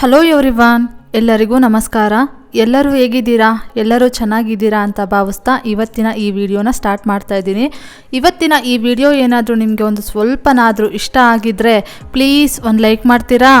Hello everyone ಎಲ್ಲರಿಗೂ ನಮಸ್ಕಾರ. ಎಲ್ಲರೂ ಹೇಗಿದ್ದೀರಾ? ಎಲ್ಲರೂ ಚೆನ್ನಾಗಿದ್ದೀರಾ ಅಂತ ಭಾವಿಸ್ತಾ ಇವತ್ತಿನ ಈ ವಿಡಿಯೋನ ಸ್ಟಾರ್ಟ್ ಮಾಡ್ತಾ ಇದ್ದೀನಿ. ಇವತ್ತಿನ ಈ ವಿಡಿಯೋ ಏನಾದರೂ ನಿಮಗೆ ಒಂದು ಸ್ವಲ್ಪನಾದರೂ ಇಷ್ಟ ಆಗಿದ್ದರೆ ಪ್ಲೀಸ್ ಒಂದು ಲೈಕ್ ಮಾಡ್ತೀರಾ?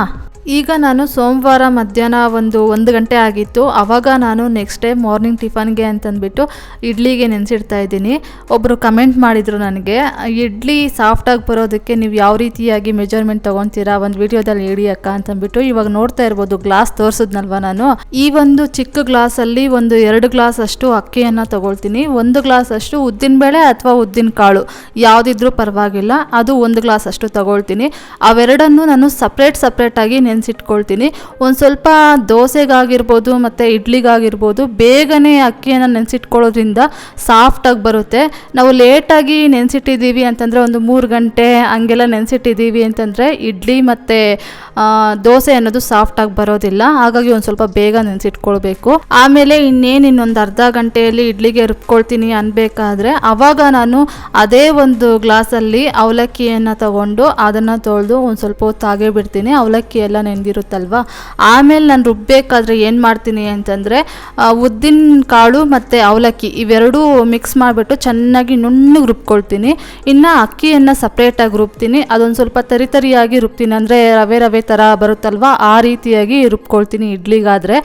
ಈಗ ನಾನು ಸೋಮವಾರ ಮಧ್ಯಾಹ್ನ ಒಂದು ಒಂದು ಗಂಟೆ ಆಗಿತ್ತು. ಆವಾಗ ನಾನು ನೆಕ್ಸ್ಟ್ ಡೇ ಮಾರ್ನಿಂಗ್ ಟಿಫನ್ಗೆ ಅಂತಂದ್ಬಿಟ್ಟು ಇಡ್ಲಿಗೆ ನೆನೆಸಿಡ್ತಾ ಇದ್ದೀನಿ. ಒಬ್ಬರು ಕಮೆಂಟ್ ಮಾಡಿದರು ನನಗೆ, ಇಡ್ಲಿ ಸಾಫ್ಟಾಗಿ ಬರೋದಕ್ಕೆ ನೀವು ಯಾವ ರೀತಿಯಾಗಿ ಮೆಜರ್ಮೆಂಟ್ ತೊಗೊತೀರಾ? ಒಂದು ವಿಡಿಯೋದಲ್ಲಿ ಹೇಳಿ ಅಕ್ಕ, ಅಂತಂದ್ಬಿಟ್ಟು ಇವಾಗ ನೋಡ್ತಾ ಇರ್ಬೋದು ಗ್ಲಾಸ್ ತೋರಿಸಿದ್ನಲ್ವ ನಾನು. ಈ ಒಂದು ಚಿಕ್ಕ ಗ್ಲಾಸಲ್ಲಿ ಒಂದು ಎರಡು ಗ್ಲಾಸ್ ಅಷ್ಟು ಅಕ್ಕಿಯನ್ನು ತಗೊಳ್ತೀನಿ. ಒಂದು ಗ್ಲಾಸ್ ಅಷ್ಟು ಉದ್ದಿನಬೇಳೆ ಅಥವಾ ಉದ್ದಿನ ಕಾಳು, ಯಾವುದಿದ್ರೂ ಪರವಾಗಿಲ್ಲ. ಅದು ಒಂದು ಗ್ಲಾಸ್ ಅಷ್ಟು ತಗೊಳ್ತೀನಿ. ಅವೆರಡನ್ನು ನಾನು ಸಪ್ರೇಟ್ ಸಪ್ರೇಟಾಗಿ ನೆನೆಸಿಟ್ಕೊಳ್ತೀನಿ. ಒಂದು ಸ್ವಲ್ಪ ದೋಸೆಗಾಗಿರ್ಬೋದು ಮತ್ತು ಇಡ್ಲಿಗಾಗಿರ್ಬೋದು ಬೇಗನೆ ಅಕ್ಕಿಯನ್ನು ನೆನೆಸಿಟ್ಕೊಳ್ಳೋದ್ರಿಂದ ಸಾಫ್ಟಾಗಿ ಬರುತ್ತೆ. ನಾವು ಲೇಟಾಗಿ ನೆನೆಸಿಟ್ಟಿದ್ದೀವಿ ಅಂತಂದರೆ ಒಂದು ಮೂರು ಗಂಟೆ ಹಂಗೆಲ್ಲ ನೆನೆಸಿಟ್ಟಿದ್ದೀವಿ ಅಂತಂದರೆ ಇಡ್ಲಿ ಮತ್ತು ದೋಸೆ ಅನ್ನೋದು ಸಾಫ್ಟಾಗಿ ಬರೋದಿಲ್ಲ. ಹಾಗಾಗಿ ಒಂದು ಸ್ವಲ್ಪ ಬೇಗ ನೆನೆಸಿಟ್ಕೊಳ್ಬೇಕು. ಆಮೇಲೆ ಇನ್ನೇನು ಇನ್ನೊಂದು ಅರ್ಧ ಗಂಟೆಯಲ್ಲಿ ಇಡ್ಲಿಗೆ ರುಬ್ಕೊಳ್ತೀನಿ ಅನ್ಬೇಕಾದ್ರೆ, ಅವಾಗ ನಾನು ಅದೇ ಒಂದು ಗ್ಲಾಸಲ್ಲಿ ಅವಲಕ್ಕಿಯನ್ನು ತಗೊಂಡು ಅದನ್ನು ತೊಳೆದು ಒಂದು ಸ್ವಲ್ಪ ಹೊತ್ತು ಹಾಗೆ ಬಿಡ್ತೀನಿ. ಅವಲಕ್ಕಿ ಎಲ್ಲ ನೆಂದಿರುತ್ತಲ್ವ ಆಮೇಲೆ ನಾನು ರುಬ್ಬೇಕಾದ್ರೆ ಏನು ಮಾಡ್ತೀನಿ ಅಂತಂದರೆ ಉದ್ದಿನ ಕಾಳು ಮತ್ತು ಅವಲಕ್ಕಿ ಇವೆರಡೂ ಮಿಕ್ಸ್ ಮಾಡಿಬಿಟ್ಟು ಚೆನ್ನಾಗಿ ನುಣ್ಣಗೆ ರುಬ್ಕೊಳ್ತೀನಿ. ಇನ್ನು ಅಕ್ಕಿಯನ್ನು ಸಪ್ರೇಟಾಗಿ ರುಬ್ತೀನಿ. ಅದೊಂದು ಸ್ವಲ್ಪ ತರಿತರಿಯಾಗಿ ರುಬ್ತೀನಿ. ಅಂದರೆ ರವೆ ರವೆ ಥರ ಬರುತ್ತಲ್ವ? ಆ ರೀತಿಯಾಗಿ ರುಬ್ಕೊಳ್ತೀನಿ ಇಡ್ಲಿಗಾದರೆ.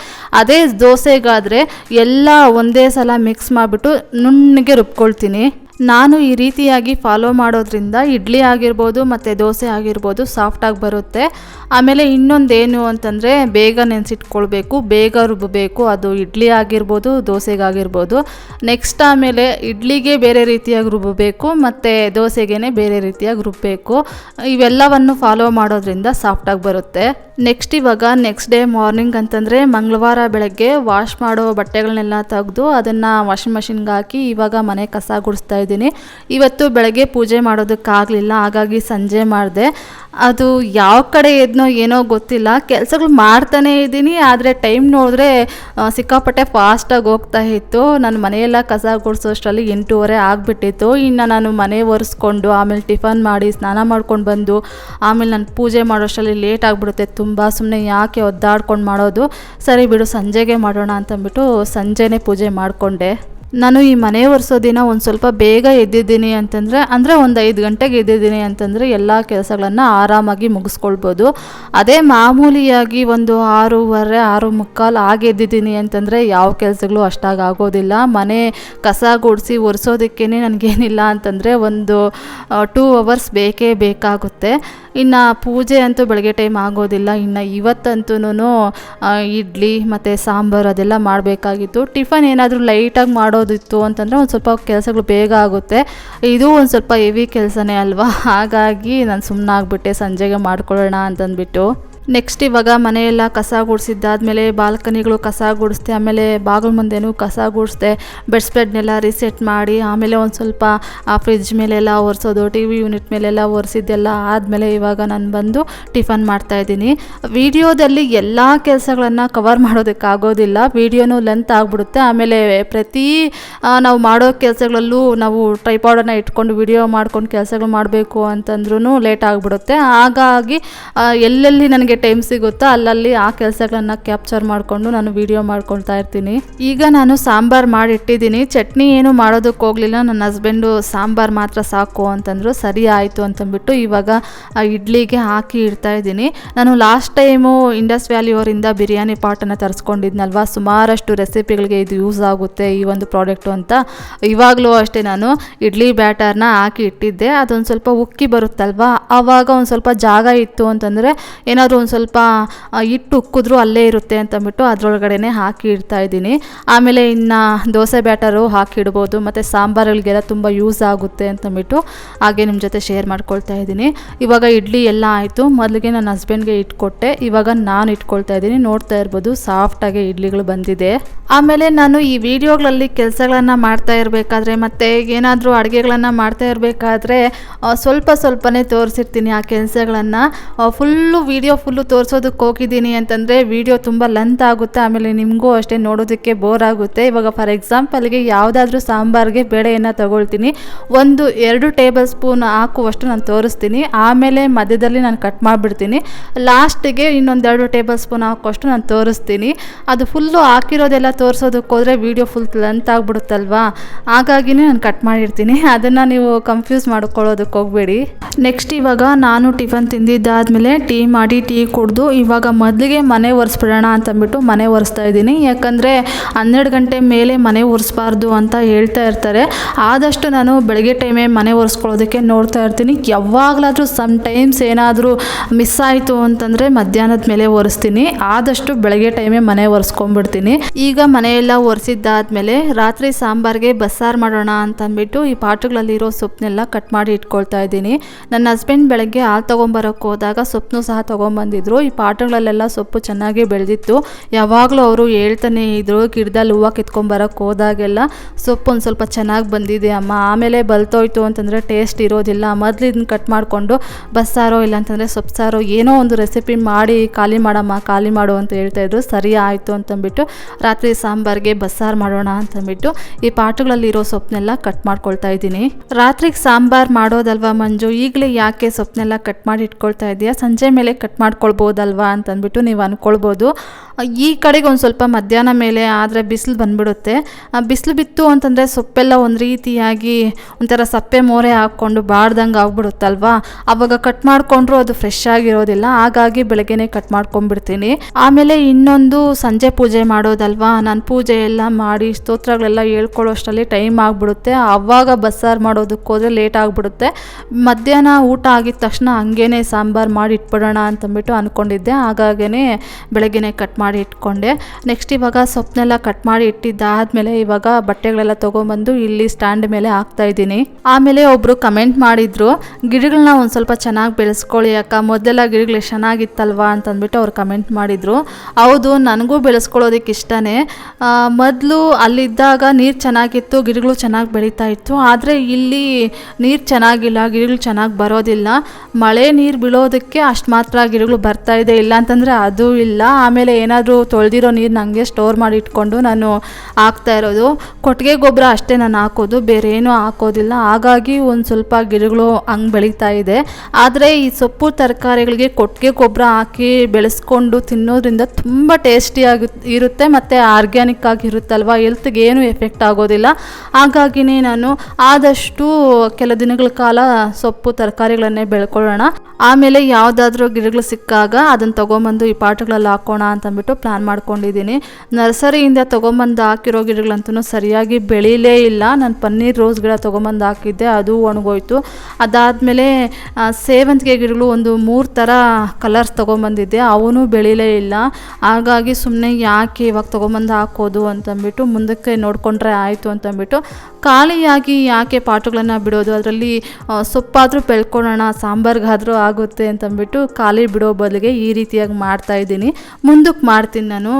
ಅದೇ ದೋಸೆಗಾದರೆ ಎಲ್ಲ ಒಂದೇ ಸಲ ಮಿಕ್ಸ್ ಮಾಡಿಬಿಟ್ಟು ನುಣ್ಣಗೆ ರುಬ್ಕೊಳ್ತೀನಿ. ನಾನು ಈ ರೀತಿಯಾಗಿ ಫಾಲೋ ಮಾಡೋದ್ರಿಂದ ಇಡ್ಲಿ ಆಗಿರ್ಬೋದು ಮತ್ತು ದೋಸೆ ಆಗಿರ್ಬೋದು ಸಾಫ್ಟಾಗಿ ಬರುತ್ತೆ. ಆಮೇಲೆ ಇನ್ನೊಂದೇನು ಅಂತಂದರೆ ಬೇಗ ನೆನೆಸಿಟ್ಕೊಳ್ಬೇಕು, ಬೇಗ ರುಬ್ಬಬೇಕು. ಅದು ಇಡ್ಲಿ ಆಗಿರ್ಬೋದು, ದೋಸೆಗಾಗಿರ್ಬೋದು. ನೆಕ್ಸ್ಟ್ ಆಮೇಲೆ ಇಡ್ಲಿಗೆ ಬೇರೆ ರೀತಿಯಾಗಿ ರುಬ್ಬಬೇಕು, ಮತ್ತು ದೋಸೆಗೆ ಬೇರೆ ರೀತಿಯಾಗಿ ರುಬ್ಬಬೇಕು. ಇವೆಲ್ಲವನ್ನು ಫಾಲೋ ಮಾಡೋದ್ರಿಂದ ಸಾಫ್ಟಾಗಿ ಬರುತ್ತೆ. ನೆಕ್ಸ್ಟ್ ಇವಾಗ ನೆಕ್ಸ್ಟ್ ಡೇ ಮಾರ್ನಿಂಗ್ ಅಂತಂದರೆ ಮಂಗಳವಾರ ಬೆಳಗ್ಗೆ ವಾಶ್ ಮಾಡೋ ಬಟ್ಟೆಗಳನ್ನೆಲ್ಲ ತೆಗೆದು ಅದನ್ನು ವಾಷಿಂಗ್ ಮಷಿನ್ಗೆ ಹಾಕಿ ಇವಾಗ ಮನೆ ಕಸ ಗುಡಿಸ್ತಾ ಇದ್ದೀನಿ. ಇವತ್ತು ಬೆಳಗ್ಗೆ ಪೂಜೆ ಮಾಡೋದಕ್ಕಾಗಲಿಲ್ಲ, ಹಾಗಾಗಿ ಸಂಜೆ ಮಾಡಿದೆ. ಅದು ಯಾವ ಕಡೆ ಎದ್ನೋ ಏನೋ ಗೊತ್ತಿಲ್ಲ. ಕೆಲಸಗಳು ಮಾಡ್ತಾನೇ ಇದ್ದೀನಿ, ಆದರೆ ಟೈಮ್ ನೋಡಿದ್ರೆ ಸಿಕ್ಕಾಪಟ್ಟೆ ಫಾಸ್ಟಾಗಿ ಹೋಗ್ತಾ ಇತ್ತು. ನಾನು ಮನೆಯೆಲ್ಲ ಕಸ ಗುಡಿಸೋಷ್ಟರಲ್ಲಿ ಎಂಟೂವರೆ ಆಗಿಬಿಟ್ಟಿತ್ತು. ಇನ್ನು ನಾನು ಮನೆ ಒರೆಸ್ಕೊಂಡು, ಆಮೇಲೆ ಟಿಫನ್ ಮಾಡಿ, ಸ್ನಾನ ಮಾಡ್ಕೊಂಡು ಬಂದು, ಆಮೇಲೆ ನಾನು ಪೂಜೆ ಮಾಡೋಷ್ಟರಲ್ಲಿ ಲೇಟ್ ಆಗಿಬಿಡುತ್ತೆ. ತುಂಬ ಸುಮ್ಮನೆ ಯಾಕೆ ಒದ್ದಾಡ್ಕೊಂಡು ಮಾಡೋದು? ಸರಿ ಬಿಡು, ಸಂಜೆಗೆ ಮಾಡೋಣ ಅಂತಂದ್ಬಿಟ್ಟು ಸಂಜೆನೇ ಪೂಜೆ ಮಾಡಿಕೊಂಡೆ. ನಾನು ಈ ಮನೆ ಒರೆಸೋ ದಿನ ಒಂದು ಸ್ವಲ್ಪ ಬೇಗ ಎದ್ದಿದ್ದೀನಿ ಅಂತಂದರೆ, ಅಂದರೆ ಒಂದು ಐದು ಗಂಟೆಗೆ ಎದ್ದಿದ್ದೀನಿ ಅಂತಂದರೆ ಎಲ್ಲ ಕೆಲಸಗಳನ್ನು ಆರಾಮಾಗಿ ಮುಗಿಸ್ಕೊಳ್ಬೋದು. ಅದೇ ಮಾಮೂಲಿಯಾಗಿ ಒಂದು ಆರೂವರೆ, ಆರು ಮುಕ್ಕಾಲು ಆಗಿ ಎದ್ದಿದ್ದೀನಿ ಅಂತಂದರೆ ಯಾವ ಕೆಲಸಗಳು ಅಷ್ಟಾಗಿ ಆಗೋದಿಲ್ಲ. ಮನೆ ಕಸ ಗುಡಿಸಿ ಒರೆಸೋದಕ್ಕೇ ನನಗೇನಿಲ್ಲ ಅಂತಂದರೆ ಒಂದು ಟೂ ಅವರ್ಸ್ ಬೇಕೇ ಬೇಕಾಗುತ್ತೆ. ಇನ್ನು ಪೂಜೆ ಅಂತೂ ಬೆಳಗ್ಗೆ ಟೈಮ್ ಆಗೋದಿಲ್ಲ. ಇನ್ನು ಇವತ್ತಂತೂ ಇಡ್ಲಿ ಮತ್ತು ಸಾಂಬಾರು ಅದೆಲ್ಲ ಮಾಡಬೇಕಾಗಿತ್ತು. ಟಿಫನ್ ಏನಾದರೂ ಲೈಟಾಗಿ ಮಾಡೋದಿತ್ತು ಅಂತಂದರೆ ಒಂದು ಸ್ವಲ್ಪ ಕೆಲಸಗಳು ಬೇಗ ಆಗುತ್ತೆ. ಇದು ಒಂದು ಸ್ವಲ್ಪ ಹೆವಿ ಕೆಲಸನೇ ಅಲ್ವಾ? ಹಾಗಾಗಿ ನಾನು ಸುಮ್ಮನಾಗ್ಬಿಟ್ಟೆ ಸಂಜೆಗೆ ಮಾಡ್ಕೊಳ್ಳೋಣ ಅಂತಂದ್ಬಿಟ್ಟು. ನೆಕ್ಸ್ಟ್ ಇವಾಗ ಮನೆಯೆಲ್ಲ ಕಸ ಗುಡಿಸಿದ್ದಾದ್ಮೇಲೆ ಬಾಲ್ಕನಿಗಳು ಕಸ ಗುಡಿಸ್ದೆ, ಆಮೇಲೆ ಬಾಗಿಲು ಮುಂದೆನೂ ಕಸ ಗುಡಿಸ್ದೆ ಬೆಡ್ ಸ್ಪ್ರೆಡ್ನೆಲ್ಲ ರಿಸೆಟ್ ಮಾಡಿ, ಆಮೇಲೆ ಒಂದು ಸ್ವಲ್ಪ, ಆ ಫ್ರಿಜ್ ಮೇಲೆಲ್ಲ ಒರೆಸೋದು ಟಿ ವಿ ಯೂನಿಟ್ ಮೇಲೆಲ್ಲ ಒರೆಸಿದ್ದೆಲ್ಲ ಆದಮೇಲೆ ಇವಾಗ ನಾನು ಬಂದು ಟಿಫನ್ ಮಾಡ್ತಾಯಿದ್ದೀನಿ ವಿಡಿಯೋದಲ್ಲಿ ಎಲ್ಲ ಕೆಲಸಗಳನ್ನು ಕವರ್ ಮಾಡೋದಕ್ಕಾಗೋದಿಲ್ಲ, ವೀಡಿಯೋನೂ ಲೆಂತ್ ಆಗಿಬಿಡುತ್ತೆ, ಆಮೇಲೆ ಪ್ರತಿ ನಾವು ಮಾಡೋ ಕೆಲಸಗಳಲ್ಲೂ ನಾವು ಟ್ರೈಪಾಡನ್ನು ಇಟ್ಕೊಂಡು ವಿಡಿಯೋ ಮಾಡ್ಕೊಂಡು ಕೆಲಸಗಳು ಮಾಡಬೇಕು ಅಂತಂದ್ರೂ ಲೇಟ್ ಆಗಿಬಿಡುತ್ತೆ. ಹಾಗಾಗಿ ಎಲ್ಲೆಲ್ಲಿ ನನಗೆ ಟೈಮ್ ಸಿಗುತ್ತೋ ಅಲ್ಲಲ್ಲಿ ಆ ಕೆಲಸಗಳನ್ನ ಕ್ಯಾಪ್ಚರ್ ಮಾಡಿಕೊಂಡು ನಾನು ವಿಡಿಯೋ ಮಾಡ್ಕೊಳ್ತಾ ಇರ್ತೀನಿ. ಈಗ ನಾನು ಸಾಂಬಾರು ಮಾಡಿಟ್ಟಿದ್ದೀನಿ. ಚಟ್ನಿ ಏನು ಮಾಡೋದಕ್ಕೆ ಹೋಗಲಿಲ್ಲ. ನನ್ನ ಹಸ್ಬೆಂಡು ಸಾಂಬಾರು ಮಾತ್ರ ಸಾಕು ಅಂತಂದರು. ಸರಿ ಆಯಿತು ಅಂತಂದ್ಬಿಟ್ಟು ಇವಾಗ ಆ ಇಡ್ಲಿಗೆ ಹಾಕಿ ಇಡ್ತಾ ಇದ್ದೀನಿ. ನಾನು ಲಾಸ್ಟ್ ಟೈಮು ಇಂಡಸ್ ವ್ಯಾಲಿ ಅವರಿಂದ ಬಿರಿಯಾನಿ ಪಾಟನ್ನು ತರಿಸ್ಕೊಂಡಿದ್ನಲ್ವ? ಸುಮಾರಷ್ಟು ರೆಸಿಪಿಗಳಿಗೆ ಇದು ಯೂಸ್ ಆಗುತ್ತೆ ಈ ಒಂದು ಪ್ರಾಡಕ್ಟು ಅಂತ. ಇವಾಗಲೂ ಅಷ್ಟೇ ನಾನು ಇಡ್ಲಿ ಬ್ಯಾಟರ್ನ ಹಾಕಿ ಇಟ್ಟಿದ್ದೆ. ಅದೊಂದು ಸ್ವಲ್ಪ ಉಕ್ಕಿ ಬರುತ್ತಲ್ವ? ಆವಾಗ ಒಂದು ಸ್ವಲ್ಪ ಜಾಗ ಇತ್ತು ಅಂತಂದರೆ ಏನಾದರೂ ಒಂದು ಸ್ವಲ್ಪ ಹಿಟ್ಟು ಉಕ್ಕಿದ್ರೂ ಅಲ್ಲೇ ಇರುತ್ತೆ ಅಂತಂದ್ಬಿಟ್ಟು ಅದರೊಳಗಡೆನೆ ಹಾಕಿ ಇಡ್ತಾ ಇದ್ದೀನಿ. ಆಮೇಲೆ ಇನ್ನು ದೋಸೆ ಬ್ಯಾಟರು ಹಾಕಿಡ್ಬೋದು ಮತ್ತು ಸಾಂಬಾರುಗಳಿಗೆಲ್ಲ ತುಂಬ ಯೂಸ್ ಆಗುತ್ತೆ ಅಂತಂದ್ಬಿಟ್ಟು ಹಾಗೆ ನಿಮ್ಮ ಜೊತೆ ಶೇರ್ ಮಾಡ್ಕೊಳ್ತಾ ಇದ್ದೀನಿ. ಇವಾಗ ಇಡ್ಲಿ ಎಲ್ಲ ಆಯಿತು, ಮೊದಲಿಗೆ ನನ್ನ ಹಸ್ಬೆಂಡ್ಗೆ ಇಟ್ಕೊಟ್ಟೆ, ಇವಾಗ ನಾನು ಇಟ್ಕೊಳ್ತಾ ಇದ್ದೀನಿ. ನೋಡ್ತಾ ಇರ್ಬೋದು ಸಾಫ್ಟಾಗಿ ಇಡ್ಲಿಗಳು ಬಂದಿದೆ. ಆಮೇಲೆ ನಾನು ಈ ವಿಡಿಯೋಗಳಲ್ಲಿ ಕೆಲಸಗಳನ್ನು ಮಾಡ್ತಾ ಇರಬೇಕಾದ್ರೆ, ಮತ್ತು ಏನಾದರೂ ಅಡುಗೆಗಳನ್ನು ಮಾಡ್ತಾ ಇರಬೇಕಾದ್ರೆ ಸ್ವಲ್ಪ ಸ್ವಲ್ಪನೇ ತೋರಿಸಿರ್ತೀನಿ ಆ ಕೆಲಸಗಳನ್ನು. ಫುಲ್ಲು ವಿಡಿಯೋ ಫುಲ್ ಫುಲ್ಲು ತೋರಿಸೋದಕ್ಕೆ ಹೋಗಿದ್ದೀನಿ ಅಂತಂದರೆ ವೀಡಿಯೋ ತುಂಬ ಲೆಂತ್ ಆಗುತ್ತೆ, ಆಮೇಲೆ ನಿಮಗೂ ಅಷ್ಟೇ ನೋಡೋದಕ್ಕೆ ಬೋರ್ ಆಗುತ್ತೆ. ಇವಾಗ ಫಾರ್ ಎಕ್ಸಾಂಪಲ್ಗೆ ಯಾವುದಾದ್ರೂ ಸಾಂಬಾರಿಗೆ ಬೇಳೆಯನ್ನು ತಗೊಳ್ತೀನಿ. ಒಂದು ಎರಡು ಟೇಬಲ್ ಸ್ಪೂನ್ ಹಾಕುವಷ್ಟು ನಾನು ತೋರಿಸ್ತೀನಿ. ಆಮೇಲೆ ಮಧ್ಯದಲ್ಲಿ ನಾನು ಕಟ್ ಮಾಡಿಬಿಡ್ತೀನಿ. ಲಾಸ್ಟಿಗೆ ಇನ್ನೊಂದೆರಡು ಟೇಬಲ್ ಸ್ಪೂನ್ ಹಾಕುವಷ್ಟು ನಾನು ತೋರಿಸ್ತೀನಿ. ಅದು ಫುಲ್ಲು ಹಾಕಿರೋದೆಲ್ಲ ತೋರಿಸೋದಕ್ಕೆ ಹೋದರೆ ವೀಡಿಯೋ ಫುಲ್ ಲೆಂತ್ ಆಗಿಬಿಡುತ್ತಲ್ವಾ? ಹಾಗಾಗಿನೇ ನಾನು ಕಟ್ ಮಾಡಿರ್ತೀನಿ. ಅದನ್ನು ನೀವು ಕನ್ಫ್ಯೂಸ್ ಮಾಡ್ಕೊಳ್ಳೋದಕ್ಕೆ ಹೋಗಬೇಡಿ. ನೆಕ್ಸ್ಟ್ ಇವಾಗ ನಾನು ಟಿಫನ್ ತಿಂದಿದ್ದಾದಮೇಲೆ ಟೀ ಮಾಡಿ ಟೀ ಕುಡಿದು ಇವಾಗ ಮೊದಲಿಗೆ ಮನೆ ಒರೆಸ್ಬಿಡೋಣ ಅಂತಂದ್ಬಿಟ್ಟು ಮನೆ ಒರೆಸ್ತಾ ಇದ್ದೀನಿ. ಯಾಕಂದರೆ ಹನ್ನೆರಡು ಗಂಟೆ ಮೇಲೆ ಮನೆ ಒರೆಸ್ಬಾರ್ದು ಅಂತ ಹೇಳ್ತಾ ಇರ್ತಾರೆ. ಆದಷ್ಟು ನಾನು ಬೆಳಗ್ಗೆ ಟೈಮೇ ಮನೆ ಒರೆಸ್ಕೊಳ್ಳೋದಕ್ಕೆ ನೋಡ್ತಾ ಇರ್ತೀನಿ. ಯಾವಾಗಲಾದರೂ ಸಮ್ ಟೈಮ್ಸ್ ಏನಾದರೂ ಮಿಸ್ ಆಯಿತು ಅಂತಂದರೆ ಮಧ್ಯಾಹ್ನದ ಮೇಲೆ ಒರೆಸ್ತೀನಿ. ಆದಷ್ಟು ಬೆಳಗ್ಗೆ ಟೈಮೇ ಮನೆ ಒರೆಸ್ಕೊಂಡ್ಬಿಡ್ತೀನಿ. ಈಗ ಮನೆಯೆಲ್ಲ ಒರೆಸಿದ್ದಾದ್ಮೇಲೆ ರಾತ್ರಿ ಸಾಂಬಾರ್ಗೆ ಬಸ್ಸಾರು ಮಾಡೋಣ ಅಂತಂದ್ಬಿಟ್ಟು ಈ ಪಾಟ್ಗಳಲ್ಲಿರೋ ಸೊಪ್ಪನ್ನೆಲ್ಲ ಕಟ್ ಮಾಡಿ ಇಟ್ಕೊಳ್ತಾ ಇದ್ದೀನಿ. ನನ್ನ ಹಸ್ಬೆಂಡ್ ಬೆಳಗ್ಗೆ ಹಾಲು ತೊಗೊಂಬರೋಕ್ಕೆ ಹೋದಾಗ ಸೊಪ್ಪನ್ನು ಸಹ ತೊಗೊಂಬಂದಿದ್ರು ಈ ಪಾಟ್ಗಳಲ್ಲೆಲ್ಲ ಸೊಪ್ಪು ಚೆನ್ನಾಗಿ ಬೆಳೆದಿತ್ತು. ಯಾವಾಗಲೂ ಅವರು ಹೇಳ್ತಾನೆ ಇದ್ರು, ಗಿಡದಲ್ಲಿ ಹೂವು ಕಿತ್ಕೊಂಬರೋಕ್ಕೆ ಹೋದಾಗೆಲ್ಲ ಸೊಪ್ಪು ಒಂದು ಸ್ವಲ್ಪ ಚೆನ್ನಾಗಿ ಬಂದಿದೆ ಅಮ್ಮ, ಆಮೇಲೆ ಬಲ್ತೋಯ್ತು ಅಂತಂದರೆ ಟೇಸ್ಟ್ ಇರೋದಿಲ್ಲ. ಮೊದಲು ಇದನ್ನ ಕಟ್ ಮಾಡಿಕೊಂಡು ಬಸ್ಸಾರೋ ಇಲ್ಲಾಂತಂದರೆ ಸೊಪ್ಪು ಸಾರೋ ಏನೋ ಒಂದು ರೆಸಿಪಿ ಮಾಡಿ ಖಾಲಿ ಮಾಡಮ್ಮ, ಖಾಲಿ ಮಾಡು ಅಂತ ಹೇಳ್ತಾಯಿದ್ರು ಸರಿ ಆಯಿತು ಅಂತಂದ್ಬಿಟ್ಟು ರಾತ್ರಿ ಸಾಂಬಾರ್ಗೆ ಬಸ್ಸಾರು ಮಾಡೋಣ ಅಂತಂದ್ಬಿಟ್ಟು ಈ ಪಾಟ್ಗಳಲ್ಲಿರೋ ಸೊಪ್ಪನ್ನೆಲ್ಲ ಕಟ್ ಮಾಡ್ಕೊಳ್ತಾ ಇದ್ದೀನಿ. ರಾತ್ರಿಗೆ ಸಾಂಬಾರು ಮಾಡೋದಲ್ವಾ ಮಂಜು? ಈಗಲೇ ಯಾಕೆ ಸೊಪ್ಪನ್ನೆಲ್ಲ ಕಟ್ ಮಾಡಿ ಇಟ್ಕೊಳ್ತಾ ಇದೆಯಾ? ಸಂಜೆ ಮೇಲೆ ಕಟ್ ಮಾಡ್ಕೊಳ್ಬೋದಲ್ವಾ ಅಂತಂದ್ಬಿಟ್ಟು ನೀವು ಅಂದ್ಕೊಳ್ಬೋದು ಈ ಕಡೆಗೆ ಒಂದು ಸ್ವಲ್ಪ ಮಧ್ಯಾಹ್ನ ಮೇಲೆ ಆದರೆ ಬಿಸಿಲು ಬಂದ್ಬಿಡುತ್ತೆ. ಬಿಸಿಲು ಬಿತ್ತು ಅಂತಂದರೆ ಸೊಪ್ಪೆಲ್ಲ ಒಂದು ರೀತಿಯಾಗಿ ಒಂಥರ ಸಪ್ಪೆ ಮೋರೆ ಹಾಕ್ಕೊಂಡು ಬಾಡ್ದಂಗೆ ಆಗ್ಬಿಡುತ್ತಲ್ವಾ? ಆವಾಗ ಕಟ್ ಮಾಡಿಕೊಂಡ್ರು ಅದು ಫ್ರೆಶ್ ಆಗಿರೋದಿಲ್ಲ. ಹಾಗಾಗಿ ಬೆಳಗ್ಗೆನೇ ಕಟ್ ಮಾಡ್ಕೊಂಡ್ಬಿಡ್ತೀನಿ. ಆಮೇಲೆ ಇನ್ನೊಂದು ಸಂಜೆ ಪೂಜೆ ಮಾಡೋದಲ್ವಾ? ನಾನು ಪೂಜೆ ಎಲ್ಲ ಮಾಡಿ ಸ್ತೋತ್ರಗಳೆಲ್ಲ ಹೇಳ್ಕೊಳ್ಳೋಷ್ಟರಲ್ಲಿ ಟೈಮ್ ಆಗಿಬಿಡುತ್ತೆ. ಆವಾಗ ಬಸ್ಸಾರು ಮಾಡೋದಕ್ಕೆ ಲೇಟ್ ಆಗಿಬಿಡುತ್ತೆ. ಮಧ್ಯಾಹ್ನ ಊಟ ಆಗಿದ ತಕ್ಷಣ ಹಂಗೇನೆ ಸಾಂಬಾರು ಮಾಡಿ ಇಟ್ಬಿಡೋಣ ಅಂತಂದ್ಬಿಟ್ಟು ಅಂದ್ಕೊಂಡಿದ್ದೆ ಹಾಗಾಗೇ ಬೆಳಗ್ಗೆನೆ ಕಟ್ ಮಾಡಿ ಇಟ್ಕೊಂಡೆ. ನೆಕ್ಸ್ಟ್ ಇವಾಗ ಸೊಪ್ಪನ್ನೆಲ್ಲ ಕಟ್ ಮಾಡಿ ಇಟ್ಟಿದ್ದಾದಮೇಲೆ ಇವಾಗ ಬಟ್ಟೆಗಳೆಲ್ಲ ತೊಗೊಂಬಂದು ಇಲ್ಲಿ ಸ್ಟ್ಯಾಂಡ್ ಮೇಲೆ ಹಾಕ್ತಾ ಇದ್ದೀನಿ. ಆಮೇಲೆ ಒಬ್ಬರು ಕಮೆಂಟ್ ಮಾಡಿದ್ರು ಗಿಡಗಳನ್ನ ಒಂದು ಸ್ವಲ್ಪ ಚೆನ್ನಾಗಿ ಬೆಳೆಸ್ಕೊಳ್ಳಿ ಅಕ್ಕ. ಮೊದಲೆಲ್ಲ ಗಿಡಗಳು ಚೆನ್ನಾಗಿತ್ತಲ್ವಾ? ಅಂತಂದ್ಬಿಟ್ಟು ಅವ್ರು ಕಮೆಂಟ್ ಮಾಡಿದರು. ಹೌದು, ನನಗೂ ಬೆಳೆಸ್ಕೊಳ್ಳೋದಕ್ಕೆ ಇಷ್ಟನೇ. ಮೊದಲು ಅಲ್ಲಿದ್ದಾಗ ನೀರು ಚೆನ್ನಾಗಿತ್ತು, ಗಿಡಗಳು ಚೆನ್ನಾಗಿ ಬೆಳೀತಾ ಇತ್ತು. ಆದರೆ ಇಲ್ಲಿ ನೀರು ಚೆನ್ನಾಗಿಲ್ಲ, ಗಿಡಗಳು ಚೆನ್ನಾಗಿ ಬರೋದಿಲ್ಲ. ಮಳೆ ನೀರು ಬೀಳೋದಕ್ಕೆ ಅಷ್ಟು ಮಾತ್ರ ಗಿಡಗಳು ಬರ್ತಾ ಇದೆ, ಇಲ್ಲ ಅಂತಂದರೆ ಅದು ಇಲ್ಲ. ಆಮೇಲೆ ಏನಾದರೂ ತೊಳೆದಿರೋ ನೀರು ನನಗೆ ಸ್ಟೋರ್ ಮಾಡಿ ಇಟ್ಕೊಂಡು ನಾನು ಹಾಕ್ತಾ ಇರೋದು. ಕೊಟ್ಟಿಗೆ ಗೊಬ್ಬರ ಅಷ್ಟೇ ನಾನು ಹಾಕೋದು, ಬೇರೆ ಏನೂ ಹಾಕೋದಿಲ್ಲ. ಹಾಗಾಗಿ ಒಂದು ಸ್ವಲ್ಪ ಗಿಡಗಳು ಹಂಗೆ ಬೆಳೀತಾ ಇದೆ. ಆದರೆ ಈ ಸೊಪ್ಪು ತರಕಾರಿಗಳಿಗೆ ಕೊಟ್ಟಿಗೆ ಗೊಬ್ಬರ ಹಾಕಿ ಬೆಳೆಸ್ಕೊಂಡು ತಿನ್ನೋದ್ರಿಂದ ತುಂಬ ಟೇಸ್ಟಿಯಾಗಿ ಇರುತ್ತೆ ಮತ್ತು ಆರ್ಗ್ಯಾನಿಕ್ ಆಗಿರುತ್ತಲ್ವ? ಹೆಲ್ತ್ಗೆ ಏನು ಎಫೆಕ್ಟ್ ಆಗೋದಿಲ್ಲ. ಹಾಗಾಗಿನೇ ನಾನು ಆದಷ್ಟು ಕೆಲ ದಿನಗಳ ಕಾಲ ಸೊಪ್ಪು ತರಕಾರಿಗಳನ್ನೇ ಬೆಳ್ಕೊಳ್ಳೋಣ. ಆಮೇಲೆ ಯಾವುದಾದ್ರೂ ಗಿಡಗಳು ಸಿಕ್ಕಾಗ ಅದನ್ನು ತೊಗೊಂಬಂದು ಈ ಪಾಟ್ಗಳಲ್ಲಿ ಹಾಕೋಣ ಅಂತಂದ್ಬಿಟ್ಟು ಪ್ಲ್ಯಾನ್ ಮಾಡ್ಕೊಂಡಿದ್ದೀನಿ. ನರ್ಸರಿಯಿಂದ ತೊಗೊಂಬಂದು ಹಾಕಿರೋ ಗಿಡಗಳಂತೂ ಸರಿಯಾಗಿ ಬೆಳೀಲೇ ಇಲ್ಲ. ನಾನು ಪನ್ನೀರ್ ರೋಸ್ ಗಿಡ ತೊಗೊಂಬಂದು ಹಾಕಿದ್ದೆ, ಅದು ಒಣಗೋಯ್ತು. ಅದಾದಮೇಲೆ ಸೇವಂತಿಗೆ ಗಿಡಗಳು ಒಂದು ಮೂರು ಥರ ಕಲರ್ಸ್ ತೊಗೊಂಬಂದಿದ್ದೆ, ಅವನು ಬೆಳೀಲೇ ಇಲ್ಲ. ಹಾಗಾಗಿ ಸುಮ್ಮನೆ ಯಾಕೆ ಇವಾಗ ತೊಗೊಂಬಂದು ಹಾಕೋದು ಅಂತಂದ್ಬಿಟ್ಟು ಮುಂದಕ್ಕೆ ನೋಡಿಕೊಂಡ್ರೆ ಆಯಿತು ಅಂತಂದ್ಬಿಟ್ಟು ಖಾಲಿಯಾಗಿ ಯಾಕೆ ಪಾಟುಗಳನ್ನು ಬಿಡೋದು? ಅದರಲ್ಲಿ ಸೊಪ್ಪಾದರೂ ಬೆಳ್ಕೊಳ್ಳೋಣ, ಸಾಂಬಾರ್ಗಾದರೂ ಆಗುತ್ತೆ ಅಂತಂದ್ಬಿಟ್ಟು ಖಾಲಿ ಬಿಡೋ ಬದಲಿಗೆ ಈ ರೀತಿಯಾಗಿ ಮಾಡ್ತಾ ಇದ್ದೀನಿ. ಮುಂದಕ್ಕೆ ಮಾಡ್ತೀನಿ ನಾನು.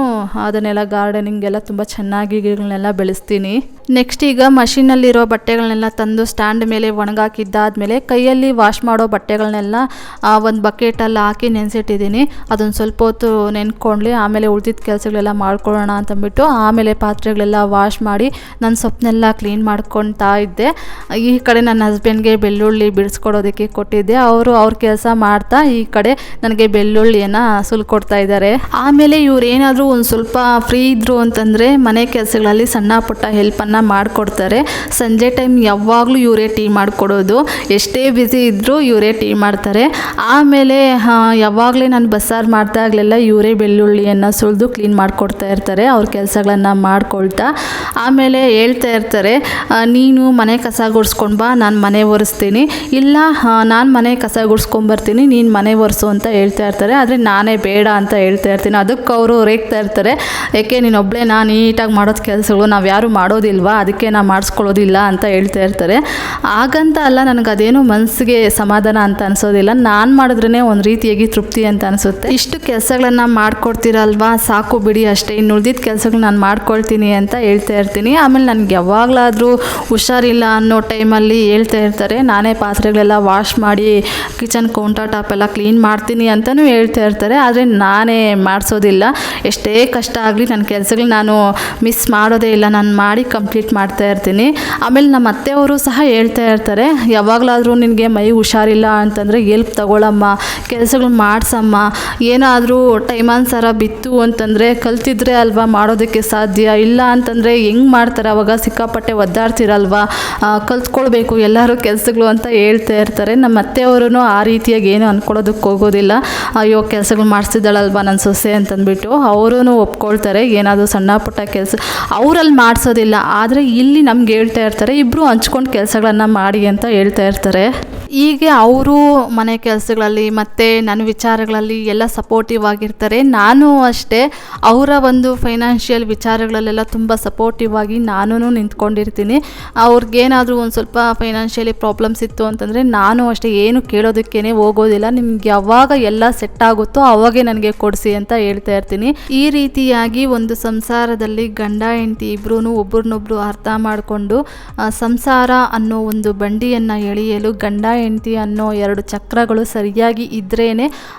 ಅದನ್ನೆಲ್ಲ ಗಾರ್ಡನಿಂಗೆಲ್ಲ ತುಂಬ ಚೆನ್ನಾಗಿ ಗಿಡಗಳನ್ನೆಲ್ಲ ಬೆಳೆಸ್ತೀನಿ. ನೆಕ್ಸ್ಟ್ ಈಗ ಮಷಿನಲ್ಲಿರೋ ಬಟ್ಟೆಗಳನ್ನೆಲ್ಲ ತಂದು ಸ್ಟ್ಯಾಂಡ್ ಮೇಲೆ ಒಣಗಾಕಿದ್ದಾದಮೇಲೆ ಕೈಯಲ್ಲಿ ವಾಶ್ ಮಾಡೋ ಬಟ್ಟೆಗಳನ್ನೆಲ್ಲ ಒಂದು ಬಕೆಟಲ್ಲಿ ಹಾಕಿ ನೆನೆಸಿಟ್ಟಿದ್ದೀನಿ. ಅದೊಂದು ಸ್ವಲ್ಪ ಹೊತ್ತು ನೆನ್ಕೊಂಡ್ಲಿ, ಆಮೇಲೆ ಉಳಿದಿದ್ದ ಕೆಲಸಗಳೆಲ್ಲ ಮಾಡ್ಕೊಳ್ಳೋಣ ಅಂತಂದ್ಬಿಟ್ಟು ಆಮೇಲೆ ಪಾತ್ರೆಗಳೆಲ್ಲ ವಾಶ್ ಮಾಡಿ ನನ್ನ ಸೊಪ್ಪನ್ನೆಲ್ಲ ಕ್ಲೀನ್ ಮಾಡ್ಕೊತಾ ಇದ್ದೆ. ಈ ಕಡೆ ನನ್ನ ಹಸ್ಬೆಂಡ್ಗೆ ಬೆಳ್ಳುಳ್ಳಿ ಬಿಡಿಸ್ಕೊಡೋದಕ್ಕೆ ಕೊಟ್ಟಿದ್ದೆ. ಅವರು ಅವ್ರ ಕೆಲಸ ಮಾಡ್ತಾ ಈ ಕಡೆ ನನಗೆ ಬೆಳ್ಳುಳ್ಳಿಯನ್ನು ಸುಲ್ಕೊಡ್ತಾ ಇದ್ದಾರೆ. ಆಮೇಲೆ ಇವ್ರು ಒಂದು ಸ್ವಲ್ಪ ಫ್ರೀ ಇದ್ದರು ಅಂತಂದರೆ ಮನೆ ಕೆಲಸಗಳಲ್ಲಿ ಸಣ್ಣ ಪುಟ್ಟ ಹೆಲ್ಪನ್ನು ಮಾಡಿಕೊಡ್ತಾರೆ. ಸಂಜೆ ಟೈಮ್ ಯಾವಾಗಲೂ ಇವರೇ ಟೀ ಮಾಡಿಕೊಡೋದು. ಎಷ್ಟೇ ಬ್ಯುಸಿ ಇದ್ದರೂ ಇವರೇ ಟೀ ಮಾಡ್ತಾರೆ. ಆಮೇಲೆ ಯಾವಾಗಲೇ ನಾನು ಬಸ್ಸಾರು ಮಾಡ್ತಾಗಲೆಲ್ಲ ಇವರೇ ಬೆಳ್ಳುಳ್ಳಿಯನ್ನು ಸುಳಿದು ಕ್ಲೀನ್ ಮಾಡಿಕೊಡ್ತಾ ಇರ್ತಾರೆ. ಅವ್ರ ಕೆಲಸಗಳನ್ನು ಮಾಡ್ಕೊಳ್ತಾ. ಆಮೇಲೆ ಹೇಳ್ತಾ ಇರ್ತಾರೆ ನೀನು ಮನೆ ಕಸ ಗುಡಿಸ್ಕೊಂಡು ಬಾ, ನಾನು ಮನೆ ಒರೆಸ್ತೀನಿ. ಇಲ್ಲ ನಾನು ಮನೆ ಕಸ ಗುಡಿಸ್ಕೊಂಬರ್ತೀನಿ, ನೀನು ಮನೆ ಒರೆಸು ಅಂತ ಹೇಳ್ತಾ ಇರ್ತಾರೆ. ಆದರೆ ನಾನೇ ಬೇಡ ಅಂತ ಹೇಳ್ತಾ ಇರ್ತೀನಿ. ಅದಕ್ಕೆ ಅವರು ರೇಗ್ತಾ ಇರ್ತಾರೆ. ಯಾಕೆ ನೀನು ಒಬ್ಬಳೇ ನಾನು ನೀಟಾಗಿ ಮಾಡೋದು ಕೆಲಸಗಳು ನಾವು ಯಾರೂ ಮಾಡೋದಿಲ್ವಾ? ಅಲ್ವಾ ಅದಕ್ಕೆ ನಾನು ಮಾಡಿಸ್ಕೊಳ್ಳೋದಿಲ್ಲ ಅಂತ ಹೇಳ್ತಾ ಇರ್ತಾರೆ. ಹಾಗಂತ ಅಲ್ಲ, ನನಗೆ ಅದೇನು ಮನಸ್ಸಿಗೆ ಸಮಾಧಾನ ಅಂತ ಅನಿಸೋದಿಲ್ಲ. ನಾನು ಮಾಡಿದ್ರೇ ಒಂದು ರೀತಿಯಾಗಿ ತೃಪ್ತಿ ಅಂತ ಅನಿಸುತ್ತೆ. ಇಷ್ಟು ಕೆಲಸಗಳನ್ನು ಮಾಡ್ಕೊಡ್ತೀರಲ್ವಾ? ಸಾಕು ಬಿಡಿ ಅಷ್ಟೇ. ಇನ್ನು ಉಳಿದಿದ್ದ ಕೆಲಸಗಳು ನಾನು ಮಾಡ್ಕೊಳ್ತೀನಿ ಅಂತ ಹೇಳ್ತಾ ಇರ್ತೀನಿ. ಆಮೇಲೆ ನನಗೆ ಯಾವಾಗಲಾದರೂ ಹುಷಾರಿಲ್ಲ ಅನ್ನೋ ಟೈಮಲ್ಲಿ ಹೇಳ್ತಾ ಇರ್ತಾರೆ. ನಾನೇ ಪಾತ್ರೆಗಳೆಲ್ಲ ವಾಶ್ ಮಾಡಿ, ಕಿಚನ್ ಕೌಂಟರ್ ಟಾಪ್ ಎಲ್ಲ ಕ್ಲೀನ್ ಮಾಡ್ತೀನಿ ಅಂತಲೂ ಹೇಳ್ತಾ ಇರ್ತಾರೆ. ಆದರೆ ನಾನೇ ಮಾಡಿಸೋದಿಲ್ಲ. ಎಷ್ಟೇ ಕಷ್ಟ ಆಗಲಿ ನನ್ನ ಕೆಲಸಗಳು ನಾನು ಮಿಸ್ ಮಾಡೋದೇ ಇಲ್ಲ. ನಾನು ಮಾಡಿ ಕಂಪ್ಲೀಟ್ ಮಾಡ್ತಾ ಇರ್ತೀನಿ. ಆಮೇಲೆ ನಮ್ಮ ಅತ್ತೆಯವರು ಸಹ ಹೇಳ್ತಾ ಇರ್ತಾರೆ ಯಾವಾಗಲಾದರೂ ನಿನಗೆ ಮೈ ಹುಷಾರಿಲ್ಲ ಅಂತಂದರೆ ಎಲ್ಪ್ ತಗೊಳಮ್ಮ ಕೆಲಸಗಳು ಮಾಡಿಸಮ್ಮ ಏನಾದರೂ ಟೈಮಾನುಸಾರ ಬಿತ್ತು ಅಂತಂದರೆ ಕಲ್ತಿದ್ರೆ ಅಲ್ವಾ ಮಾಡೋದಕ್ಕೆ ಸಾಧ್ಯ ಇಲ್ಲ ಅಂತಂದರೆ ಹೆಂಗೆ ಮಾಡ್ತಾರೆ ಅವಾಗ ಸಿಕ್ಕಾಪಟ್ಟೆ ಒದ್ದಾಡ್ತಿರಲ್ವಾ ಆ, ಕಲ್ತ್ಕೊಳ್ಬೇಕು ಎಲ್ಲರೂ ಕೆಲಸಗಳು ಅಂತ ಹೇಳ್ತಾ ಇರ್ತಾರೆ. ನಮ್ಮ ಅತ್ತೆಯವರು ಆ ರೀತಿಯಾಗಿ ಏನು ಅಂದ್ಕೊಳ್ಳೋದಕ್ಕೆ ಹೋಗೋದಿಲ್ಲ ಅಯ್ಯೋ ಕೆಲಸಗಳು ಮಾಡಿಸ್ತಿದ್ದಾಳಲ್ವಾ ನನ್ನ ಸೊಸೆ ಅಂತಂದ್ಬಿಟ್ಟು ಅವರೂ ಒಪ್ಕೊಳ್ತಾರೆ ಏನಾದರೂ ಸಣ್ಣ ಪುಟ್ಟ ಕೆಲಸ ಅವರಲ್ಲಿ ಮಾಡಿಸೋದಿಲ್ಲ ಆದರೆ ಇಲ್ಲಿ ನಮ್ಗೆ ಹೇಳ್ತಾ ಇರ್ತಾರೆ ಇಬ್ಬರು ಹಂಚ್ಕೊಂಡು ಕೆಲಸಗಳನ್ನು ಮಾಡಿ ಅಂತ ಹೇಳ್ತಾ ಇರ್ತಾರೆ. ಹೀಗೆ ಅವರು ಮನೆ ಕೆಲಸಗಳಲ್ಲಿ ಮತ್ತು ನನ್ನ ವಿಚಾರಗಳಲ್ಲಿ ಎಲ್ಲ ಸಪೋರ್ಟಿವ್ ಆಗಿರ್ತಾರೆ. ನಾನು ಅಷ್ಟೇ, ಅವರ ಒಂದು ಫೈನಾನ್ಷಿಯಲ್ ವಿಚಾರಗಳಲ್ಲೆಲ್ಲ ತುಂಬ ಸಪೋರ್ಟಿವ್ ಆಗಿ ನಾನು ನಿಂತ್ಕೊಂಡಿರ್ತೀನಿ. ಅವ್ರಿಗೇನಾದರೂ ಒಂದು ಸ್ವಲ್ಪ ಫೈನಾನ್ಷಿಯಲಿ ಪ್ರಾಬ್ಲಮ್ಸ್ ಇತ್ತು ಅಂತಂದರೆ ನಾನು ಅಷ್ಟೇ ಏನು ಕೇಳೋದಕ್ಕೇ ಹೋಗೋದಿಲ್ಲ. ನಿಮ್ಗೆ ಯಾವಾಗ ಎಲ್ಲ ಸೆಟ್ ಆಗುತ್ತೋ ಅವಾಗೇ ನನಗೆ ಕೊಡಿಸಿ ಅಂತ ಹೇಳ್ತಾ ಇರ್ತೀನಿ. ಈ ರೀತಿಯಾಗಿ ಒಂದು ಸಂಸಾರದಲ್ಲಿ ಗಂಡ, ಹೆಂಡತಿ ಇಬ್ಬರೂ ಒಬ್ರನ್ನೊಬ್ರು ಅರ್ಥ ಮಾಡಿಕೊಂಡು ಸಂಸಾರ ಅನ್ನೋ ಒಂದು ಬಂಡಿಯನ್ನು ಎಳೆಯಲು, ಗಂಡ, ಹೆಂಡತಿ ಅನ್ನೋ ಎರಡು ಚಕ್ರಗಳು ಸರಿಯಾಗಿ ಇದ್ರೇ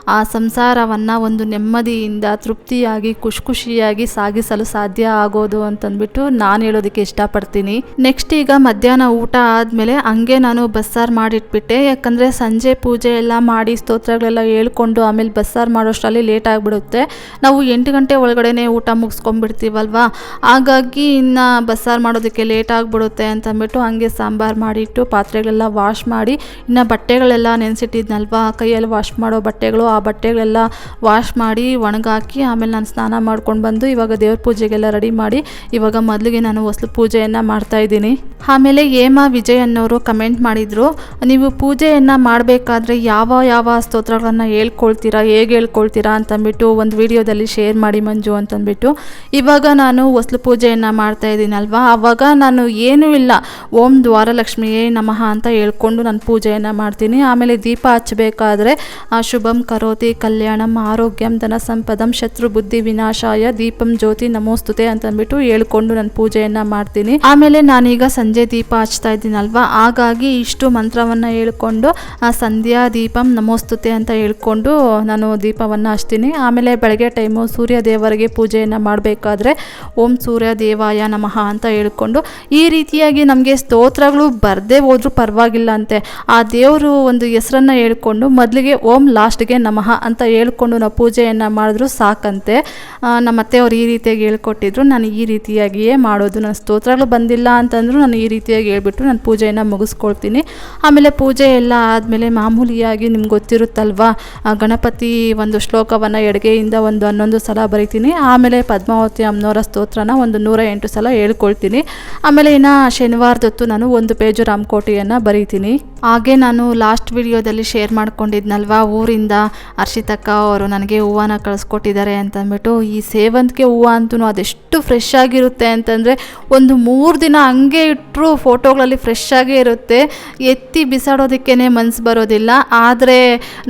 ಆ ಸಂಸಾರವನ್ನು ಒಂದು ನೆಮ್ಮದಿಯಿಂದ, ತೃಪ್ತಿಯಾಗಿ ಖುಷಿ ಖುಷಿಯಾಗಿ ಸಾಗಿಸಲು ಸಾಧ್ಯ ಆಗೋದು ಅಂತಂದ್ಬಿಟ್ಟು ನಾನು ಹೇಳೋದಕ್ಕೆ ಇಷ್ಟಪಡ್ತೀನಿ. ನೆಕ್ಸ್ಟ್ ಈಗ ಮಧ್ಯಾಹ್ನ ಊಟ ಆದಮೇಲೆ ಹಂಗೆ ನಾನು ಬಸ್ಸಾರು ಮಾಡಿಟ್ಬಿಟ್ಟೆ. ಯಾಕಂದರೆ ಸಂಜೆ ಪೂಜೆ ಎಲ್ಲ ಮಾಡಿ ಸ್ತೋತ್ರಗಳೆಲ್ಲ ಹೇಳ್ಕೊಂಡು ಆಮೇಲೆ ಬಸ್ಸಾರು ಮಾಡೋಷ್ಟರಲ್ಲಿ ಲೇಟ್ ಆಗಿಬಿಡುತ್ತೆ. ನಾವು ಎಂಟು ಗಂಟೆ ಒಳಗಡೆ ಊಟ ಮುಗಿಸ್ಕೊಂಡ್ಬಿಡ್ತೀವಲ್ವಾ? ಹಾಗಾಗಿ ಇನ್ನು ಬಸ್ಸಾರು ಮಾಡೋದಕ್ಕೆ ಲೇಟ್ ಆಗಿಬಿಡುತ್ತೆ ಅಂತಂದ್ಬಿಟ್ಟು ಹಂಗೆ ಸಾಂಬಾರು ಮಾಡಿಟ್ಟು ಪಾತ್ರೆಗಳೆಲ್ಲ ವಾಶ್ ಮಾಡಿ, ಇನ್ನು ಬಟ್ಟೆಗಳೆಲ್ಲ ನೆನೆಸಿಟ್ಟಿದ್ನಲ್ವಾ? ಕೈಯಲ್ಲಿ ವಾಶ್ ಮಾಡೋ ಬಟ್ಟೆಗಳು, ಆ ಬಟ್ಟೆಗಳೆಲ್ಲ ವಾಶ್ ಮಾಡಿ ಒಣಗಾಕಿ ಆಮೇಲೆ ನಾನು ಸ್ನಾನ ಮಾಡ್ಕೊಂಡು ಬಂದು ಇವಾಗ ದೇವ್ರ ಪೂಜೆಗೆಲ್ಲ ರೆಡಿ ಮಾಡಿ ಇವಾಗ ಮೊದಲಿಗೆ ನಾನು ಹೊಸಲು ಪೂಜೆಯನ್ನು ಮಾಡ್ತಾಯಿದ್ದೀನಿ ಆಮೇಲೆ ಹೇಮಾ ವಿಜಯ್ ಅನ್ನೋರು ಕಮೆಂಟ್ ಮಾಡಿದರು, ನೀವು ಪೂಜೆಯನ್ನು ಮಾಡಬೇಕಾದ್ರೆ ಯಾವ ಯಾವ ಸ್ತೋತ್ರಗಳನ್ನು ಹೇಳ್ಕೊಳ್ತೀರಾ, ಹೇಗೆ ಹೇಳ್ಕೊಳ್ತೀರಾ? ಅಂತಂದ್ಬಿಟ್ಟು ಒಂದು ವಿಡಿಯೋದಲ್ಲಿ ಶೇರ್ ಮಾಡಿ ಮಂಜು ಅಂತಂದ್ಬಿಟ್ಟು. ಇವಾಗ ನಾನು ಹೊಸಲು ಪೂಜೆಯನ್ನು ಮಾಡ್ತಾ ಇದ್ದೀನಲ್ವಾ? ಆವಾಗ ನಾನು ಏನೂ ಇಲ್ಲ. ಓಂ ದ್ವಾರಲಕ್ಷ್ಮಿಯೇ ನಮಃ ಅಂತ ಹೇಳ್ಕೊಂಡು ನಾನು ಪೂಜೆಯನ್ನು ಮಾಡ್ತೀನಿ. ಆಮೇಲೆ ದೀಪ ಹಚ್ಚಬೇಕಾದ್ರೆ ಆ, ಶುಭಂ ಕರೋತಿ ಕಲ್ಯಾಣಂ ಆರೋಗ್ಯಂ ಧನ ಸಂಪದಂ ಶತ್ರು ಬುದ್ಧಿ ವಿನಾಶಾಯ ದೀಪಂ ಜ್ಯೋತಿ ನಮೋಸ್ತುತೆ ಅಂತಂದ್ಬಿಟ್ಟು ಹೇಳ್ಕೊಂಡು ನಾನು ಪೂಜೆಯನ್ನು ಮಾಡ್ತೀನಿ. ಆಮೇಲೆ ನಾನೀಗ ಸಂಜೆ ದೀಪ ಹಚ್ತಾ ಇದ್ದೀನಲ್ವಾ? ಹಾಗಾಗಿ ಇಷ್ಟು ಮಂತ್ರವನ್ನು ಹೇಳ್ಕೊಂಡು ಆ, ಸಂಧ್ಯಾ ದೀಪಂ ನಮೋಸ್ತುತೆ ಅಂತ ಹೇಳ್ಕೊಂಡು ನಾನು ದೀಪವನ್ನು ಹಚ್ತೀನಿ. ಆಮೇಲೆ ಬೆಳಗ್ಗೆ ಟೈಮು ಸೂರ್ಯ ದೇವರಿಗೆ ಪೂಜೆಯನ್ನು ಮಾಡಬೇಕಾದ್ರೆ ಓಂ ಸೂರ್ಯ ದೇವಾಯ ನಮಃ ಅಂತ ಹೇಳ್ಕೊಂಡು ಈ ರೀತಿಯಾಗಿ ನಮಗೆ ಸ್ತೋತ್ರಗಳು ಬರದೇ ಹೋದ್ರೂ ಪರವಾಗಿಲ್ಲ ಅಂತೆ. ಆ ದೇವರು ಒಂದು ಹೆಸರನ್ನು ಹೇಳ್ಕೊಂಡು ಮೊದಲಿಗೆ ಓಂ ಲಾಸ್ಟ್ಗೆ ನಮಃ ಅಂತ ಹೇಳ್ಕೊಂಡು ನಾವು ಪೂಜೆಯನ್ನು ಮಾಡಿದ್ರು ಸಾಕಂತೆ. ನಮ್ಮ ಅತ್ತೆಯವರು ಈ ರೀತಿಯಾಗಿ ಹೇಳ್ಕೊಟ್ಟಿದ್ರು. ನಾನು ಈ ರೀತಿಯಾಗಿಯೇ ಮಾಡೋದು. ನನ್ನ ಸ್ತೋತ್ರಗಳು ಬಂದಿಲ್ಲ ಅಂತಂದರೂ ನಾನು ಈ ರೀತಿಯಾಗಿ ಹೇಳ್ಬಿಟ್ಟು ನಾನು ಪೂಜೆಯನ್ನು ಮುಗಿಸ್ಕೊಳ್ತೀನಿ. ಆಮೇಲೆ ಪೂಜೆ ಎಲ್ಲ ಆದಮೇಲೆ ಮಾಮೂಲಿಯಾಗಿ ನಿಮ್ಗೆ ಗೊತ್ತಿರುತ್ತಲ್ವಾ? ಗಣಪತಿ ಒಂದು ಶ್ಲೋಕವನ್ನು ಎಡಗೆಯಿಂದ ಒಂದು ಹನ್ನೊಂದು ಸಲ ಬರಿತೀನಿ. ಆಮೇಲೆ ಪದ್ಮಾವತಿ ಅಮ್ಮನವರ ಸ್ತೋತ್ರನ ಒಂದು ನೂರ ಎಂಟು ಸಲ ಹೇಳ್ಕೊಳ್ತೀನಿ. ಆಮೇಲೆ ಇನ್ನು ಶನಿವಾರದೊತ್ತು ನಾನು ಒಂದು ಪೇಜು ರಾಮಕೋಟಿಯನ್ನು ಬರೀತೀನಿ. ಹಾಗೆ ನಾನು ಲಾಸ್ಟ್ ವಿಡಿಯೋದಲ್ಲಿ ಶೇರ್ ಮಾಡ್ಕೊಂಡಿದ್ನಲ್ವಾ ಊರಿಂದ ಹರ್ಷಿತಕ್ಕ ಅವರು ನನಗೆ ಹೂವನ ಕಳಿಸ್ಕೊಟ್ಟಿದ್ದಾರೆ ಅಂತಂದ್ಬಿಟ್ಟು, ಈ ಸೇವಂತಿಗೆ ಹೂವು ಅಂತೂ ಅದೆಷ್ಟು ಫ್ರೆಶ್ ಆಗಿರುತ್ತೆ ಅಂತಂದರೆ ಒಂದು ಮೂರು ದಿನ ಹಂಗೆ ಇಟ್ಟರು ಫೋಟೋಗಳಲ್ಲಿ ಫ್ರೆಶ್ ಆಗೇ ಇರುತ್ತೆ. ಎತ್ತಿ ಬಿಸಾಡೋದಕ್ಕೇ ಮನಸ್ಸು ಬರೋದಿಲ್ಲ. ಆದರೆ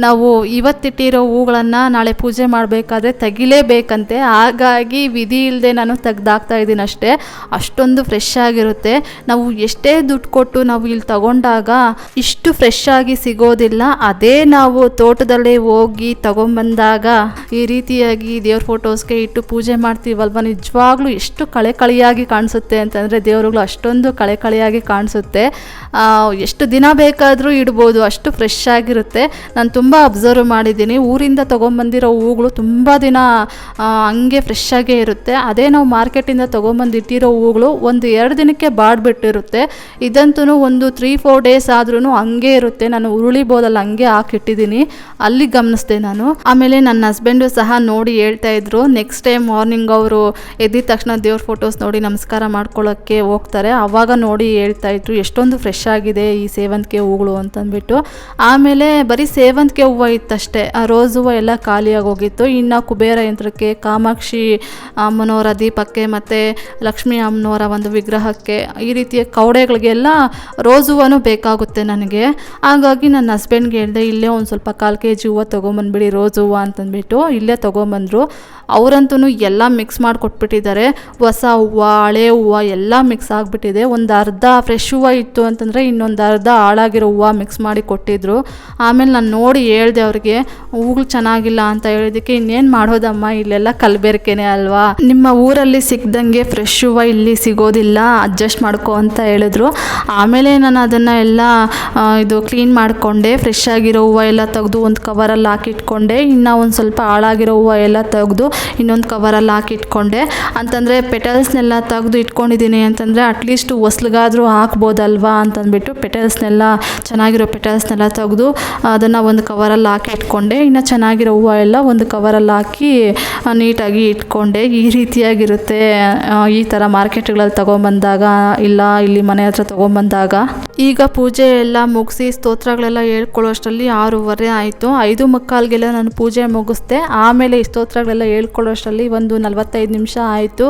ನಾವು ಇವತ್ತಿಟ್ಟಿರೋ ಹೂಗಳನ್ನು ನಾಳೆ ಪೂಜೆ ಮಾಡಬೇಕಾದ್ರೆ ತೆಗಿಲೇಬೇಕಂತೆ. ಹಾಗಾಗಿ ವಿಧಿ ಇಲ್ಲದೆ ನಾನು ತೆಗ್ದಾಕ್ತಾ ಇದ್ದೀನಿ ಅಷ್ಟೇ ಅಷ್ಟೊಂದು ಫ್ರೆಶ್ ಆಗಿರುತ್ತೆ. ನಾವು ಎಷ್ಟೇ ದುಡ್ಡು ಕೊಟ್ಟು ನಾವು ಇಲ್ಲಿ ತಗೊಂಡಾಗ ಇಷ್ಟು ಫ್ರೆಶ್ ಆಗಿ ಸಿಗೋದಿಲ್ಲ. ಅದೇ ನಾವು ತೋಟದಲ್ಲೇ ಹೋಗಿ ತಗೊಂಬಂದಾಗ ಈ ರೀತಿಯಾಗಿ ದೇವ್ರ ಫೋಟೋಸ್ಗೆ ಇಟ್ಟು ಪೂಜೆ ಮಾಡ್ತೀವಲ್ವ? ನಿಜವಾಗ್ಲೂ ಎಷ್ಟು ಕಳೆ ಕಳೆಯಾಗಿ ಕಾಣಿಸುತ್ತೆ ಅಂತಂದರೆ ದೇವರುಗಳು ಅಷ್ಟೊಂದು ಕಳೆ ಕಳೆಯಾಗಿ ಕಾಣಿಸುತ್ತೆ. ಎಷ್ಟು ದಿನ ಬೇಕಾದರೂ ಇಡ್ಬೋದು, ಅಷ್ಟು ಫ್ರೆಶ್ ಆಗಿರುತ್ತೆ. ನಾನು ತುಂಬ ಅಬ್ಸರ್ವ್ ಮಾಡಿದ್ದೀನಿ. ಊರಿಂದ ತೊಗೊಂಬಂದಿರೋ ಹೂಗಳು ತುಂಬ ದಿನ ಹಂಗೆ ಫ್ರೆಶ್ ಆಗೇ ಇರುತ್ತೆ. ಅದೇ ನಾವು ಮಾರ್ಕೆಟಿಂದ ತೊಗೊಂಬಂದಿಟ್ಟಿರೋ ಹೂಗಳು ಒಂದು ಎರಡು ದಿನಕ್ಕೆ ಬಾಡ್ಬಿಟ್ಟಿರುತ್ತೆ ಇದಂತೂ ಒಂದು ತ್ರೀ ಫೋರ್ ಡೇಸ್ ಆದ್ರೂ ಹಂಗೆ ಇರುತ್ತೆ. ನಾನು ಉರುಳಿ ಬೋದಲ್ಲಿ ಹಂಗೆ ಹಾಕಿಟ್ಟಿದ್ದೀನಿ ಅಲ್ಲಿ ಗಮನಿಸ್ದೆ ನಾನು. ಆಮೇಲೆ ನನ್ನ ಹಸ್ಬೆಂಡು ಸಹ ನೋಡಿ ಹೇಳ್ತಾ ಇದ್ರು. ನೆಕ್ಸ್ಟ್ ಟೈಮ್ ಮಾರ್ನಿಂಗ್ ಅವರು ಎದ್ದಿದ ತಕ್ಷಣ ದೇವ್ರ ಫೋಟೋಸ್ ನೋಡಿ ನಮಸ್ಕಾರ ಮಾಡ್ಕೊಳ್ಳೋಕ್ಕೆ ಹೋಗ್ತಾರೆ. ಆವಾಗ ನೋಡಿ ಹೇಳ್ತಾ ಇದ್ರು, ಎಷ್ಟೊಂದು ಫ್ರೆಶ್ ಆಗಿದೆ ಈ ಸೇವಂತಿಗೆ ಹೂಗಳು ಅಂತಂದ್ಬಿಟ್ಟು. ಆಮೇಲೆ ಬರೀ ಸೇವಂತಿಗೆ ಹೂವು ಇತ್ತಷ್ಟೇ. ಆ ರೋಸ್ ಹೂವು ಎಲ್ಲ ಖಾಲಿಯಾಗಿ ಹೋಗಿತ್ತು ಇನ್ನು ಕುಬೇರ ಯಂತ್ರಕ್ಕೆ ಕಾಮಾಕ್ಷಿ ಅಮ್ಮನವರ ದೀಪಕ್ಕೆ ಮತ್ತು ಲಕ್ಷ್ಮೀ ಅಮ್ಮನವರ ಒಂದು ವಿಗ್ರಹಕ್ಕೆ ಈ ರೀತಿಯ ಕವಡೆಗಳಿಗೆಲ್ಲ ರೋಸ್ ಹೂವನೂ ಬೇಕಾಗುತ್ತೆ ನನಗೆ. ಹಾಗಾಗಿ ನನ್ನ ಹಸ್ಬೆಂಡ್ಗೆ ಹೇಳಿದೆ, ಇಲ್ಲೇ ಒಂದು ಸ್ವಲ್ಪ ಕಾಲು ಕೆ ಜಿ ಹೂವು ತೊಗೊಂಬಂದ್ಬಿಡಿ ರೋಸ್ ಹೂವು ಅಂತಂದ್ಬಿಟ್ಟು ಇಲ್ಲೇ ತೊಗೊಂಬಂದರು. ಅವರಂತೂ ಎಲ್ಲ ಮಿಕ್ಸ್ ಮಾಡಿ ಕೊಟ್ಬಿಟ್ಟಿದ್ದಾರೆ ಹೊಸ ಹೂವು, ಹಳೆ ಹೂವು ಎಲ್ಲ ಮಿಕ್ಸ್ ಆಗಿಬಿಟ್ಟಿದೆ. ಒಂದು ಅರ್ಧ ಫ್ರೆಶ್ ಹೂವು ಇತ್ತು ಅಂತಂದರೆ ಇನ್ನೊಂದು ಅರ್ಧ ಹಾಳಾಗಿರೋ ಹೂವು ಮಿಕ್ಸ್ ಮಾಡಿ ಕೊಟ್ಟಿದ್ರು. ಆಮೇಲೆ ನಾನು ನೋಡಿ ಹೇಳ್ದೆ ಅವ್ರಿಗೆ, ಹೂಗಳು ಚೆನ್ನಾಗಿಲ್ಲ ಅಂತ ಹೇಳಿದ್ದಕ್ಕೆ ಇನ್ನೇನು ಮಾಡೋದಮ್ಮ? ಇಲ್ಲೆಲ್ಲ ಕಲಬೆರಕೆನೆ ಅಲ್ವಾ? ನಿಮ್ಮ ಊರಲ್ಲಿ ಸಿಗ್ದಂಗೆ ಫ್ರೆಶ್ ಹೂವು ಇಲ್ಲಿ ಸಿಗೋದಿಲ್ಲ ಅಡ್ಜಸ್ಟ್ ಮಾಡ್ಕೊ ಅಂತ ಹೇಳಿದ್ರು. ಆಮೇಲೆ ನಾನು ಅದನ್ನು ಎಲ್ಲ ಇದು ಕ್ಲೀನ್ ಮಾಡಿಕೊಂಡೆ. ಫ್ರೆಶ್ ಆಗಿರೋ ಹೂವು ಎಲ್ಲ ತೆಗೆದು ಒಂದು ಕವರಲ್ಲಿ ಹಾಕಿಟ್ಕೊಂಡೆ ಇನ್ನು ಒಂದು ಸ್ವಲ್ಪ ಹಾಳಾಗಿರೋ ಹೂವು ಎಲ್ಲ ತೆಗೆದು ಇನ್ನೊಂದು ಕವರಲ್ಲಿ ಹಾಕಿಟ್ಕೊಂಡೆ ಅಂತಂದರೆ ಪೆಟಲ್ಸ್ನೆಲ್ಲ ತೆಗೆದು ಇಟ್ಕೊಂಡಿದ್ದೀನಿ ಅಂತಂದರೆ ಅಟ್ಲೀಸ್ಟ್ ಹೊಸ್ಲಿಗಾದರೂ ಹಾಕ್ಬೋದಲ್ವಾ ಅಂತಂದ್ಬಿಟ್ಟು ಪೆಟಲ್ಸ್ನೆಲ್ಲ ಚೆನ್ನಾಗಿರೋ ಪೆಟಲ್ಸ್ನೆಲ್ಲ ತೆಗೆದು ಅದನ್ನು ಒಂದು ಕವರಲ್ಲಿ ಹಾಕಿ ಇಟ್ಕೊಂಡೆ. ಇನ್ನು ಚೆನ್ನಾಗಿರೋ ಹೂವು ಎಲ್ಲ ಒಂದು ಕವರಲ್ಲಿ ಹಾಕಿ ನೀಟಾಗಿ ಇಟ್ಕೊಂಡೆ. ಈ ರೀತಿಯಾಗಿರುತ್ತೆ ಈ ಥರ ಮಾರ್ಕೆಟ್ಗಳಲ್ಲಿ ತೊಗೊಂಬಂದಾಗ ಇಲ್ಲ ಇಲ್ಲಿ ಮನೆ ಹತ್ರ ತೊಗೊಂಬಂದಾಗ ಈಗ ಪೂಜೆ ಎಲ್ಲ ಮುಗಿಸಿ ಸ್ತೋತ್ರಗಳೆಲ್ಲ ಹೇಳ್ಕೊಳ್ಳೋಷ್ಟರಲ್ಲಿ ಆರೂವರೆ ಆಯಿತು. ಐದು ಮುಕ್ಕಾಲ್ಗೆಲ್ಲ ನಾನು ಪೂಜೆ ಮುಗಿಸ್ದೆ. ಆಮೇಲೆ ಈ ಸ್ತೋತ್ರಗಳೆಲ್ಲ ಹೇಳ್ಕೊಳ್ಳೋಷ್ಟರಲ್ಲಿ ಒಂದು ನಲವತ್ತೈದು ನಿಮಿಷ ಆಯಿತು.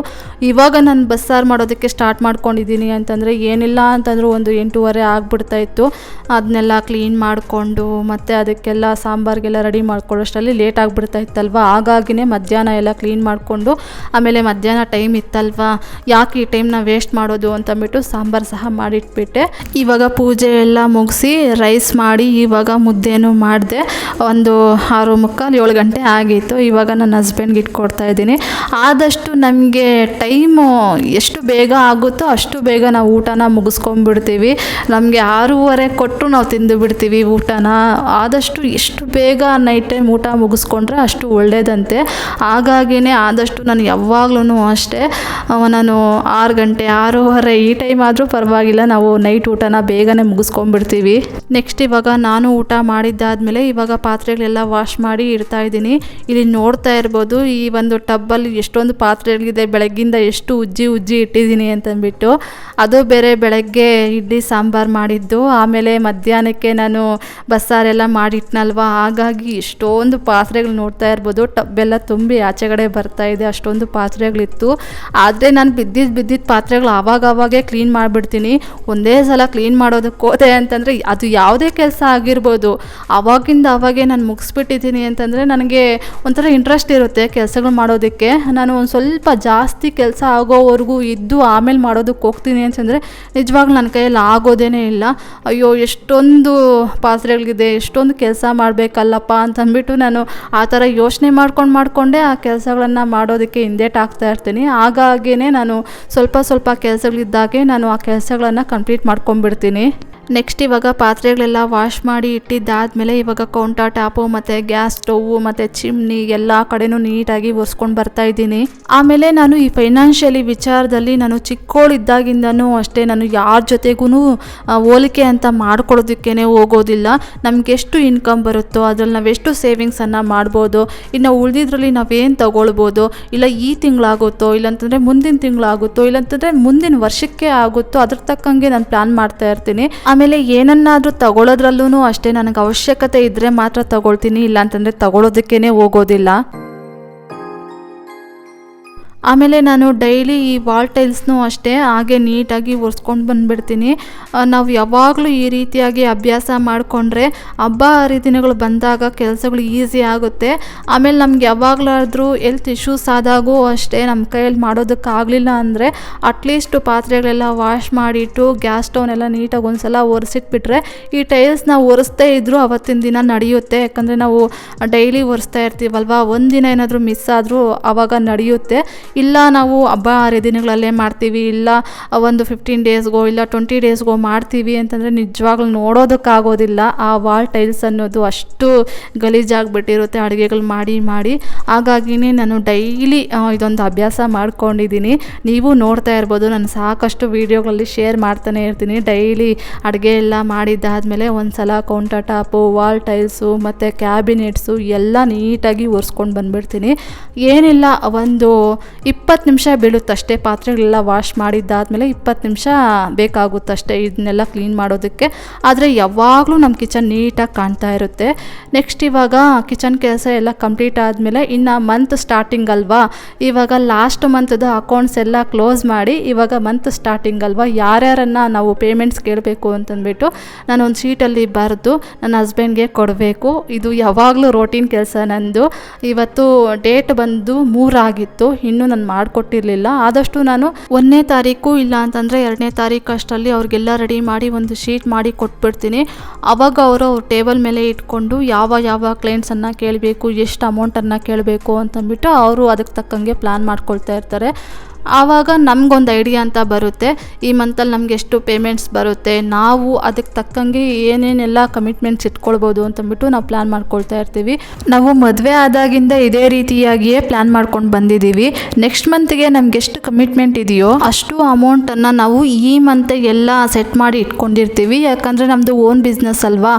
ಇವಾಗ ನಾನು ಬಸ್ಸಾರು ಮಾಡೋದಕ್ಕೆ ಸ್ಟಾರ್ಟ್ ಮಾಡ್ಕೊಂಡಿದ್ದೀನಿ ಅಂತಂದರೆ ಏನಿಲ್ಲ ಅಂತಂದರೂ ಒಂದು ಎಂಟೂವರೆ ಆಗಿಬಿಡ್ತಾಯಿತ್ತು ಅದನ್ನೆಲ್ಲ ಕ್ಲೀನ್ ಮಾಡಿಕೊಂಡು ಮತ್ತು ಅದಕ್ಕೆಲ್ಲ ಸಾಂಬಾರಿಗೆಲ್ಲ ರೆಡಿ ಮಾಡ್ಕೊಳ್ಳೋಷ್ಟರಲ್ಲಿ ಲೇಟ್ ಆಗಿಬಿಡ್ತಾ ಇತ್ತಲ್ವ? ಹಾಗಾಗಿನೇ ಮಧ್ಯಾಹ್ನ ಎಲ್ಲ ಕ್ಲೀನ್ ಮಾಡಿಕೊಂಡು, ಆಮೇಲೆ ಮಧ್ಯಾಹ್ನ ಟೈಮ್ ಇತ್ತಲ್ವಾ? ಯಾಕೆ ಈ ಟೈಮ್ನ ವೇಸ್ಟ್ ಮಾಡೋದು ಅಂತಂದ್ಬಿಟ್ಟು ಸಾಂಬಾರು ಸಹ ಮಾಡಿಟ್ಬಿಟ್ಟೆ. ಇವಾಗ ಪೂಜೆ ಎಲ್ಲ ಮುಗಿಸಿ ರೈಸ್ ಮಾಡಿ ಇವಾಗ ಮುದ್ದೆನೂ ಮಾಡಿದೆ. ಒಂದು ಆರು ಮುಕ್ಕಾಲು ಏಳು ಗಂಟೆ ಆಗಿತ್ತು. ಇವಾಗ ನನ್ನ ಹಸ್ಬೆಂಡ್ಗೆ ಇಟ್ಕೊಡ್ತಾ ಇದ್ದೀನಿ. ಆದಷ್ಟು ನಮಗೆ ಟೈಮು ಎಷ್ಟು ಬೇಗ ಆಗುತ್ತೋ ಅಷ್ಟು ಬೇಗ ನಾವು ಊಟನ ಮುಗಿಸ್ಕೊಂಡ್ಬಿಡ್ತೀವಿ. ನಮಗೆ ಆರೂವರೆ ಕೊಟ್ಟು ನಾವು ತಿಂದು ಬಿಡ್ತೀವಿ ಊಟನ. ಆದಷ್ಟು ಎಷ್ಟು ಬೇಗ ನೈಟ್ ಟೈಮ್ ಊಟ ಮುಗಿಸ್ಕೊಂಡ್ರೆ ಅಷ್ಟು ಒಳ್ಳೆಯದಂತೆ ಹಾಗಾಗಿನೇ ಆದಷ್ಟು ನಾನು ಯಾವಾಗ್ಲೂ ಅಷ್ಟೇ. ನಾನು ಆರು ಗಂಟೆ, ಆರೂವರೆ ಈ ಟೈಮ್ ಆದರೂ ಪರವಾಗಿಲ್ಲ. ನಾವು ನೈಟ್ ಊಟನ ಬೇಗನೆ ಮುಗಿಸ್ಕೊಂಡ್ಬಿಡ್ತೀವಿ. ನೆಕ್ಸ್ಟ್ ಇವಾಗ ನಾನು ಊಟ ಮಾಡಿದ್ದಾದಮೇಲೆ ಇವಾಗ ಪಾತ್ರೆಗಳೆಲ್ಲ ವಾಶ್ ಮಾಡಿ ಇಡ್ತಾ ಇದ್ದೀನಿ. ಇಲ್ಲಿ ನೋಡ್ತಾ ಇರ್ಬೋದು ಈ ಒಂದು ಟಬ್ಬಲ್ಲಿ ಎಷ್ಟೊಂದು ಪಾತ್ರೆಗಳಿದೆ. ಬೆಳಗ್ಗಿಂದ ಎಷ್ಟು ಉಜ್ಜಿ ಉಜ್ಜಿ ಇಟ್ಟಿದ್ದೀನಿ ಅಂತಂದ್ಬಿಟ್ಟು. ಅದು ಬೇರೆ ಬೆಳಗ್ಗೆ ಇಡ್ಲಿ ಸಾಂಬಾರು ಮಾಡಿದ್ದು. ಆಮೇಲೆ ಮಧ್ಯಾಹ್ನಕ್ಕೆ ನಾನು ಬಸ್ಸಾರೆಲ್ಲ ಮಾಡಿಟ್ನಲ್ವ? ಹಾಗಾಗಿ ಎಷ್ಟೊಂದು ಪಾತ್ರೆಗಳು ನೋಡ್ತಾ ಇರ್ಬೋದು. ಟಬ್ಬೆಲ್ಲ ತುಂಬಿ ಆಚೆಗಡೆ ಬರ್ತಾ ಇದೆ. ಅಷ್ಟೊಂದು ಪಾತ್ರೆಗಳಿತ್ತು. ಆದರೆ ನಾನು ಬಿದ್ದಿದ್ದು ಬಿದ್ದಿದ್ದ ಪಾತ್ರೆಗಳು ಆವಾಗವಾಗೇ ಕ್ಲೀನ್ ಮಾಡಿಬಿಡ್ತೀನಿ. ಒಂದೇ ಸಲ ಕ್ಲೀನ್ ಮಾಡೋದಕ್ಕೆ ಹೋದೆ ಅಂತಂದರೆ ಅದು ಯಾವುದೇ ಕೆಲಸ ಆಗಿರ್ಬೋದು. ಅವಾಗಿಂದ ಅವಾಗೆ ನಾನು ಮುಗಿಸ್ಬಿಟ್ಟಿದ್ದೀನಿ ಅಂತಂದರೆ ನನಗೆ ಒಂಥರ ಇಂಟ್ರೆಸ್ಟ್ ಇರುತ್ತೆ ಕೆಲಸಗಳು ಮಾಡೋದಕ್ಕೆ. ನಾನು ಒಂದು ಸ್ವಲ್ಪ ಜಾಸ್ತಿ ಕೆಲಸ ಆಗೋವರೆಗೂ ಇದ್ದು ಆಮೇಲೆ ಮಾಡೋದಕ್ಕೆ ಹೋಗ್ತೀನಿ ಅಂತಂದರೆ ನಿಜವಾಗ್ಲೂ ನನ್ನ ಕೈಯಲ್ಲಿ ಆಗೋದೇ ಇಲ್ಲ. ಅಯ್ಯೋ, ಎಷ್ಟೊಂದು ಪಾತ್ರೆಗಳಿದೆ ಎಷ್ಟೊಂದು ಕೆಲಸ ಮಾಡಬೇಕಲ್ಲಪ್ಪ ಅಂತಂದ್ಬಿಟ್ಟು ನಾನು ಆ ಥರ ಯೋಚನೆ ಮಾಡ್ಕೊಂಡು ಮಾಡಿಕೊಂಡೇ ಆ ಕೆಲಸಗಳನ್ನು ಮಾಡೋದಕ್ಕೆ ಹಿಂದೇಟ್ ಆಗ್ತಾ ಇರ್ತೀನಿ. ಹಾಗಾಗಿಯೇ ನಾನು ಸ್ವಲ್ಪ ಸ್ವಲ್ಪ ಕೆಲಸಗಳಿದ್ದಾಗೆ ನಾನು ಆ ಕೆಲಸಗಳನ್ನು ಕಂಪ್ಲೀಟ್ ಮಾಡ್ಕೊಂಡ್ಬಿಡ್ತೀನಿ. ini. ನೆಕ್ಸ್ಟ್ ಇವಾಗ ಪಾತ್ರೆಗಳೆಲ್ಲ ವಾಶ್ ಮಾಡಿ ಇಟ್ಟಿದ್ದಾದಮೇಲೆ ಇವಾಗ ಕೌಂಟರ್ ಟಾಪು ಮತ್ತು ಗ್ಯಾಸ್ ಸ್ಟೌವು ಮತ್ತು ಚಿಮ್ನಿ ಎಲ್ಲ ಕಡೆನೂ ನೀಟಾಗಿ ಒರೆಸ್ಕೊಂಡು ಬರ್ತಾ ಇದ್ದೀನಿ. ಆಮೇಲೆ ನಾನು ಈ ಫೈನಾನ್ಷಿಯಲಿ ವಿಚಾರದಲ್ಲಿ ನಾನು ಚಿಕ್ಕೋಳಿದ್ದಾಗಿಂದನೂ ಅಷ್ಟೇ ನಾನು ಯಾರ ಜೊತೆಗೂ ಹೋಲಿಕೆ ಅಂತ ಮಾಡ್ಕೊಳ್ಳೋದಕ್ಕೇ ಹೋಗೋದಿಲ್ಲ. ನಮ್ಗೆ ಎಷ್ಟು ಇನ್ಕಮ್ ಬರುತ್ತೋ, ಅದ್ರಲ್ಲಿ ನಾವೆಷ್ಟು ಸೇವಿಂಗ್ಸನ್ನು ಮಾಡ್ಬೋದು, ಇನ್ನು ಉಳಿದಿದ್ರಲ್ಲಿ ನಾವೇನು ತಗೊಳ್ಬೋದು, ಇಲ್ಲ ಈ ತಿಂಗಳಾಗುತ್ತೋ, ಇಲ್ಲಾಂತಂದರೆ ಮುಂದಿನ ತಿಂಗಳಾಗುತ್ತೋ, ಇಲ್ಲಾಂತಂದರೆ ಮುಂದಿನ ವರ್ಷಕ್ಕೆ ಆಗುತ್ತೋ, ಅದ್ರ ತಕ್ಕಂಗೆ ನಾನು ಪ್ಲ್ಯಾನ್ ಮಾಡ್ತಾ ಇರ್ತೀನಿ. ಆಮೇಲೆ ಏನನ್ನಾದರೂ ತಗೊಳ್ಳೋದ್ರಲ್ಲೂ ಅಷ್ಟೇ ನನಗೆ ಅವಶ್ಯಕತೆ ಇದ್ದರೆ ಮಾತ್ರ ತಗೊಳ್ತೀನಿ ಇಲ್ಲಾಂತಂದರೆ ತಗೊಳ್ಳೋದಕ್ಕೇ ಹೋಗೋದಿಲ್ಲ. ಆಮೇಲೆ ನಾನು ಡೈಲಿ ಈ ವಾಲ್ ಟೈಲ್ಸ್ನೂ ಅಷ್ಟೇ ಹಾಗೆ ನೀಟಾಗಿ ಒರೆಸ್ಕೊಂಡು ಬಂದುಬಿಡ್ತೀನಿ. ನಾವು ಯಾವಾಗಲೂ ಈ ರೀತಿಯಾಗಿ ಅಭ್ಯಾಸ ಮಾಡಿಕೊಂಡ್ರೆ ಹಬ್ಬ ಹರಿದಿನಗಳು ಬಂದಾಗ ಕೆಲಸಗಳು ಈಸಿ ಆಗುತ್ತೆ. ಆಮೇಲೆ ನಮ್ಗೆ ಯಾವಾಗಲಾದರೂ ಹೆಲ್ತ್ ಇಶ್ಯೂಸ್ ಆದಾಗೂ ಅಷ್ಟೇ ನಮ್ಮ ಕೈಯಲ್ಲಿ ಮಾಡೋದಕ್ಕಾಗಲಿಲ್ಲ ಅಂದರೆ ಅಟ್ಲೀಸ್ಟ್ ಪಾತ್ರೆಗಳೆಲ್ಲ ವಾಶ್ ಮಾಡಿಟ್ಟು ಗ್ಯಾಸ್ ಸ್ಟವ್ನೆಲ್ಲ ನೀಟಾಗಿ ಒಂದ್ಸಲ ಒರೆಸಿಟ್ಬಿಟ್ರೆ ಈ ಟೈಲ್ಸ್ನ ಒರೆಸ್ದೇ ಇದ್ದರೂ ಅವತ್ತಿನ ದಿನ ನಡೆಯುತ್ತೆ. ಯಾಕಂದರೆ ನಾವು ಡೈಲಿ ಒರೆಸ್ತಾ ಇರ್ತೀವಲ್ವ? ಒಂದಿನ ಏನಾದರೂ ಮಿಸ್ ಆದರೂ ಆವಾಗ ನಡೆಯುತ್ತೆ. ಇಲ್ಲ ನಾವು ಹಬ್ಬ ಹರಿದಿನಗಳಲ್ಲೇ ಮಾಡ್ತೀವಿ, ಇಲ್ಲ ಒಂದು ಫಿಫ್ಟೀನ್ ಡೇಸ್ಗೋ ಇಲ್ಲ ಟ್ವೆಂಟಿ ಡೇಸ್ಗೋ ಮಾಡ್ತೀವಿ ಅಂತಂದರೆ ನಿಜವಾಗ್ಲೂ ನೋಡೋದಕ್ಕಾಗೋದಿಲ್ಲ. ಆ ವಾಲ್ ಟೈಲ್ಸ್ ಅನ್ನೋದು ಅಷ್ಟು ಗಲೀಜಾಗಿಬಿಟ್ಟಿರುತ್ತೆ, ಅಡುಗೆಗಳು ಮಾಡಿ ಮಾಡಿ. ಹಾಗಾಗಿನೇ ನಾನು ಡೈಲಿ ಇದೊಂದು ಅಭ್ಯಾಸ ಮಾಡ್ಕೊಂಡಿದ್ದೀನಿ. ನೀವು ನೋಡ್ತಾ ಇರ್ಬೋದು, ನಾನು ಸಾಕಷ್ಟು ವೀಡಿಯೋಗಳಲ್ಲಿ ಶೇರ್ ಮಾಡ್ತಾನೆ ಇರ್ತೀನಿ. ಡೈಲಿ ಅಡುಗೆ ಎಲ್ಲ ಮಾಡಿದ್ದಾದಮೇಲೆ ಒಂದು ಸಲ ಕೌಂಟರ್ ಟಾಪು ವಾಲ್ ಟೈಲ್ಸು ಮತ್ತು ಕ್ಯಾಬಿನೆಟ್ಸು ಎಲ್ಲ ನೀಟಾಗಿ ಒರೆಸ್ಕೊಂಡು ಬಂದುಬಿಡ್ತೀನಿ. ಏನಿಲ್ಲ, ಒಂದು ಇಪ್ಪತ್ತು ನಿಮಿಷ ಬೀಳುತ್ತಷ್ಟೇ, ಪಾತ್ರೆಗಳೆಲ್ಲ ವಾಶ್ ಮಾಡಿದ್ದಾದಮೇಲೆ ಇಪ್ಪತ್ತು ನಿಮಿಷ ಬೇಕಾಗುತ್ತಷ್ಟೇ ಇದನ್ನೆಲ್ಲ ಕ್ಲೀನ್ ಮಾಡೋದಕ್ಕೆ. ಆದರೆ ಯಾವಾಗಲೂ ನಮ್ಮ ಕಿಚನ್ ನೀಟಾಗಿ ಕಾಣ್ತಾ ಇರುತ್ತೆ. ನೆಕ್ಸ್ಟ್ ಇವಾಗ ಕಿಚನ್ ಕೆಲಸ ಎಲ್ಲ ಕಂಪ್ಲೀಟ್ ಆದಮೇಲೆ ಇನ್ನು ಮಂತ್ ಸ್ಟಾರ್ಟಿಂಗ್ ಅಲ್ವಾ? ಇವಾಗ ಲಾಸ್ಟ್ ಮಂತ್ದು ಅಕೌಂಟ್ಸ್ ಎಲ್ಲ ಕ್ಲೋಸ್ ಮಾಡಿ ಇವಾಗ ಮಂತ್ ಸ್ಟಾರ್ಟಿಂಗ್ ಅಲ್ವಾ? ಯಾರ್ಯಾರನ್ನು ನಾವು ಪೇಮೆಂಟ್ಸ್ ಕೇಳಬೇಕು ಅಂತಂದ್ಬಿಟ್ಟು ನಾನು ಒಂದು ಶೀಟಲ್ಲಿ ಬರೆದು ನನ್ನ ಹಸ್ಬೆಂಡ್ಗೆ ಕೊಡಬೇಕು. ಇದು ಯಾವಾಗಲೂ ರೋಟೀನ್ ಕೆಲಸ ನಂದು. ಇವತ್ತು ಡೇಟ್ ಬಂದು ಮೂರಾಗಿತ್ತು. ಇನ್ನೂ ನಾನು ಮಾಡಿಕೊಟ್ಟಿರಲಿಲ್ಲ. ಆದಷ್ಟು ನಾನು ಒಂದನೇ ತಾರೀಕು ಇಲ್ಲ ಅಂತಂದರೆ ಎರಡನೇ ತಾರೀಕು ಅಷ್ಟರಲ್ಲಿ ಅವ್ರಿಗೆಲ್ಲ ರೆಡಿ ಮಾಡಿ ಒಂದು ಶೀಟ್ ಮಾಡಿ ಕೊಟ್ಬಿಡ್ತೀನಿ. ಅವಾಗ ಅವರು ಅವ್ರ ಟೇಬಲ್ ಮೇಲೆ ಇಟ್ಕೊಂಡು ಯಾವ ಯಾವ ಕ್ಲೈಂಟ್ಸನ್ನು ಕೇಳಬೇಕು, ಎಷ್ಟು ಅಮೌಂಟನ್ನು ಕೇಳಬೇಕು ಅಂತಂದ್ಬಿಟ್ಟು ಅವರು ಅದಕ್ಕೆ ತಕ್ಕಂಗೆ ಪ್ಲ್ಯಾನ್ ಮಾಡ್ಕೊಳ್ತಾ ಇರ್ತಾರೆ. ಆವಾಗ ನಮಗೊಂದು ಐಡಿಯಾ ಅಂತ ಬರುತ್ತೆ. ಈ ಮಂತಲ್ಲಿ ನಮ್ಗೆ ಎಷ್ಟು ಪೇಮೆಂಟ್ಸ್ ಬರುತ್ತೆ, ನಾವು ಅದಕ್ಕೆ ತಕ್ಕಂಗೆ ಏನೇನೆಲ್ಲ ಕಮಿಟ್ಮೆಂಟ್ಸ್ ಇಟ್ಕೊಳ್ಬೋದು ಅಂತಂದ್ಬಿಟ್ಟು ನಾವು ಪ್ಲ್ಯಾನ್ ಮಾಡ್ಕೊಳ್ತಾ ಇರ್ತೀವಿ. ನಾವು ಮದುವೆ ಆದಾಗಿಂದ ಇದೇ ರೀತಿಯಾಗಿಯೇ ಪ್ಲ್ಯಾನ್ ಮಾಡ್ಕೊಂಡು ಬಂದಿದ್ದೀವಿ ನೆಕ್ಸ್ಟ್ ಮಂತ್ಗೆ ನಮ್ಗೆ ಎಷ್ಟು ಕಮಿಟ್ಮೆಂಟ್ ಇದೆಯೋ ಅಷ್ಟು ಅಮೌಂಟನ್ನು ನಾವು ಈ ಮಂತ್ ಎಲ್ಲ ಸೆಟ್ ಮಾಡಿ ಇಟ್ಕೊಂಡಿರ್ತೀವಿ. ಯಾಕಂದರೆ ನಮ್ಮದು ಓನ್ ಬಿಸ್ನೆಸ್ ಅಲ್ವಾ?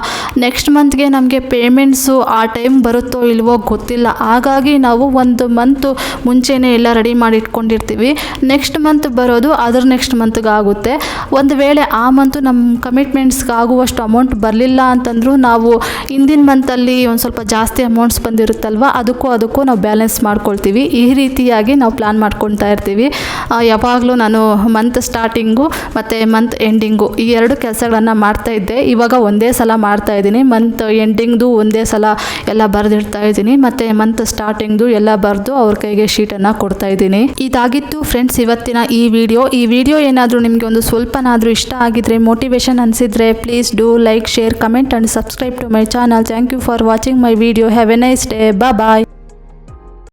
ನೆಕ್ಸ್ಟ್ ಮಂತ್ಗೆ ನಮಗೆ ಪೇಮೆಂಟ್ಸು ಆ ಟೈಮ್ ಬರುತ್ತೋ ಇಲ್ವೋ ಗೊತ್ತಿಲ್ಲ. ಹಾಗಾಗಿ ನಾವು ಒಂದು ಮಂತು ಮುಂಚೆನೇ ಎಲ್ಲ ರೆಡಿ ಮಾಡಿ ಇಟ್ಕೊಂಡಿರ್ತೀವಿ. ನೆಕ್ಸ್ಟ್ ಮಂತ್ ಬರೋದು, ಅದರ ನೆಕ್ಸ್ಟ್ ಮಂತ್ಗೆ ಆಗುತ್ತೆ. ಒಂದು ವೇಳೆ ಆ ಮಂತು ನಮ್ಮ ಕಮಿಟ್ಮೆಂಟ್ಸ್ಗೆ ಆಗುವಷ್ಟು ಅಮೌಂಟ್ ಬರಲಿಲ್ಲ ಅಂತಂದರೂ ನಾವು ಹಿಂದಿನ ಮಂತಲ್ಲಿ ಒಂದು ಸ್ವಲ್ಪ ಜಾಸ್ತಿ ಅಮೌಂಟ್ಸ್ ಬಂದಿರುತ್ತಲ್ವ, ಅದಕ್ಕೂ ಅದಕ್ಕೂ ನಾವು ಬ್ಯಾಲೆನ್ಸ್ ಮಾಡ್ಕೊಳ್ತೀವಿ. ಈ ರೀತಿಯಾಗಿ ನಾವು ಪ್ಲ್ಯಾನ್ ಮಾಡ್ಕೊತಾ ಇರ್ತೀವಿ. ಯಾವಾಗಲೂ ನಾನು ಮಂತ್ ಸ್ಟಾರ್ಟಿಂಗು ಮತ್ತು ಮಂತ್ ಎಂಡಿಂಗು ಈ ಎರಡು ಕೆಲಸಗಳನ್ನು ಮಾಡ್ತಾ ಇದ್ದೆ. ಇವಾಗ ಒಂದೇ ಸಲ ಮಾಡ್ತಾ ಇದ್ದೀನಿ. ಮಂತ್ ಎಂಡಿಂಗ್ದು ಒಂದೇ ಸಲ ಎಲ್ಲ ಬರೆದಿಡ್ತಾ ಇದ್ದೀನಿ. ಮತ್ತು ಮಂತ್ ಸ್ಟಾರ್ಟಿಂಗ್ದು ಎಲ್ಲ ಬರೆದು ಅವ್ರ ಕೈಗೆ ಶೀಟನ್ನು ಕೊಡ್ತಾ ಇದ್ದೀನಿ. ಇದಾಗಿತ್ತು ಫ್ರೆಂಡ್ಸ್ ಇವತ್ತಿನ ಈ ವಿಡಿಯೋ ಈ ವಿಡಿಯೋ ಏನಾದರೂ ನಿಮಗೆ ಒಂದು ಸ್ವಲ್ಪನಾದರೂ ಇಷ್ಟ ಆಗಿದ್ರೆ motivation ಅನಿಸಿದರೆ please do like share comment and subscribe to my channel thank you for watching my video have a nice day bye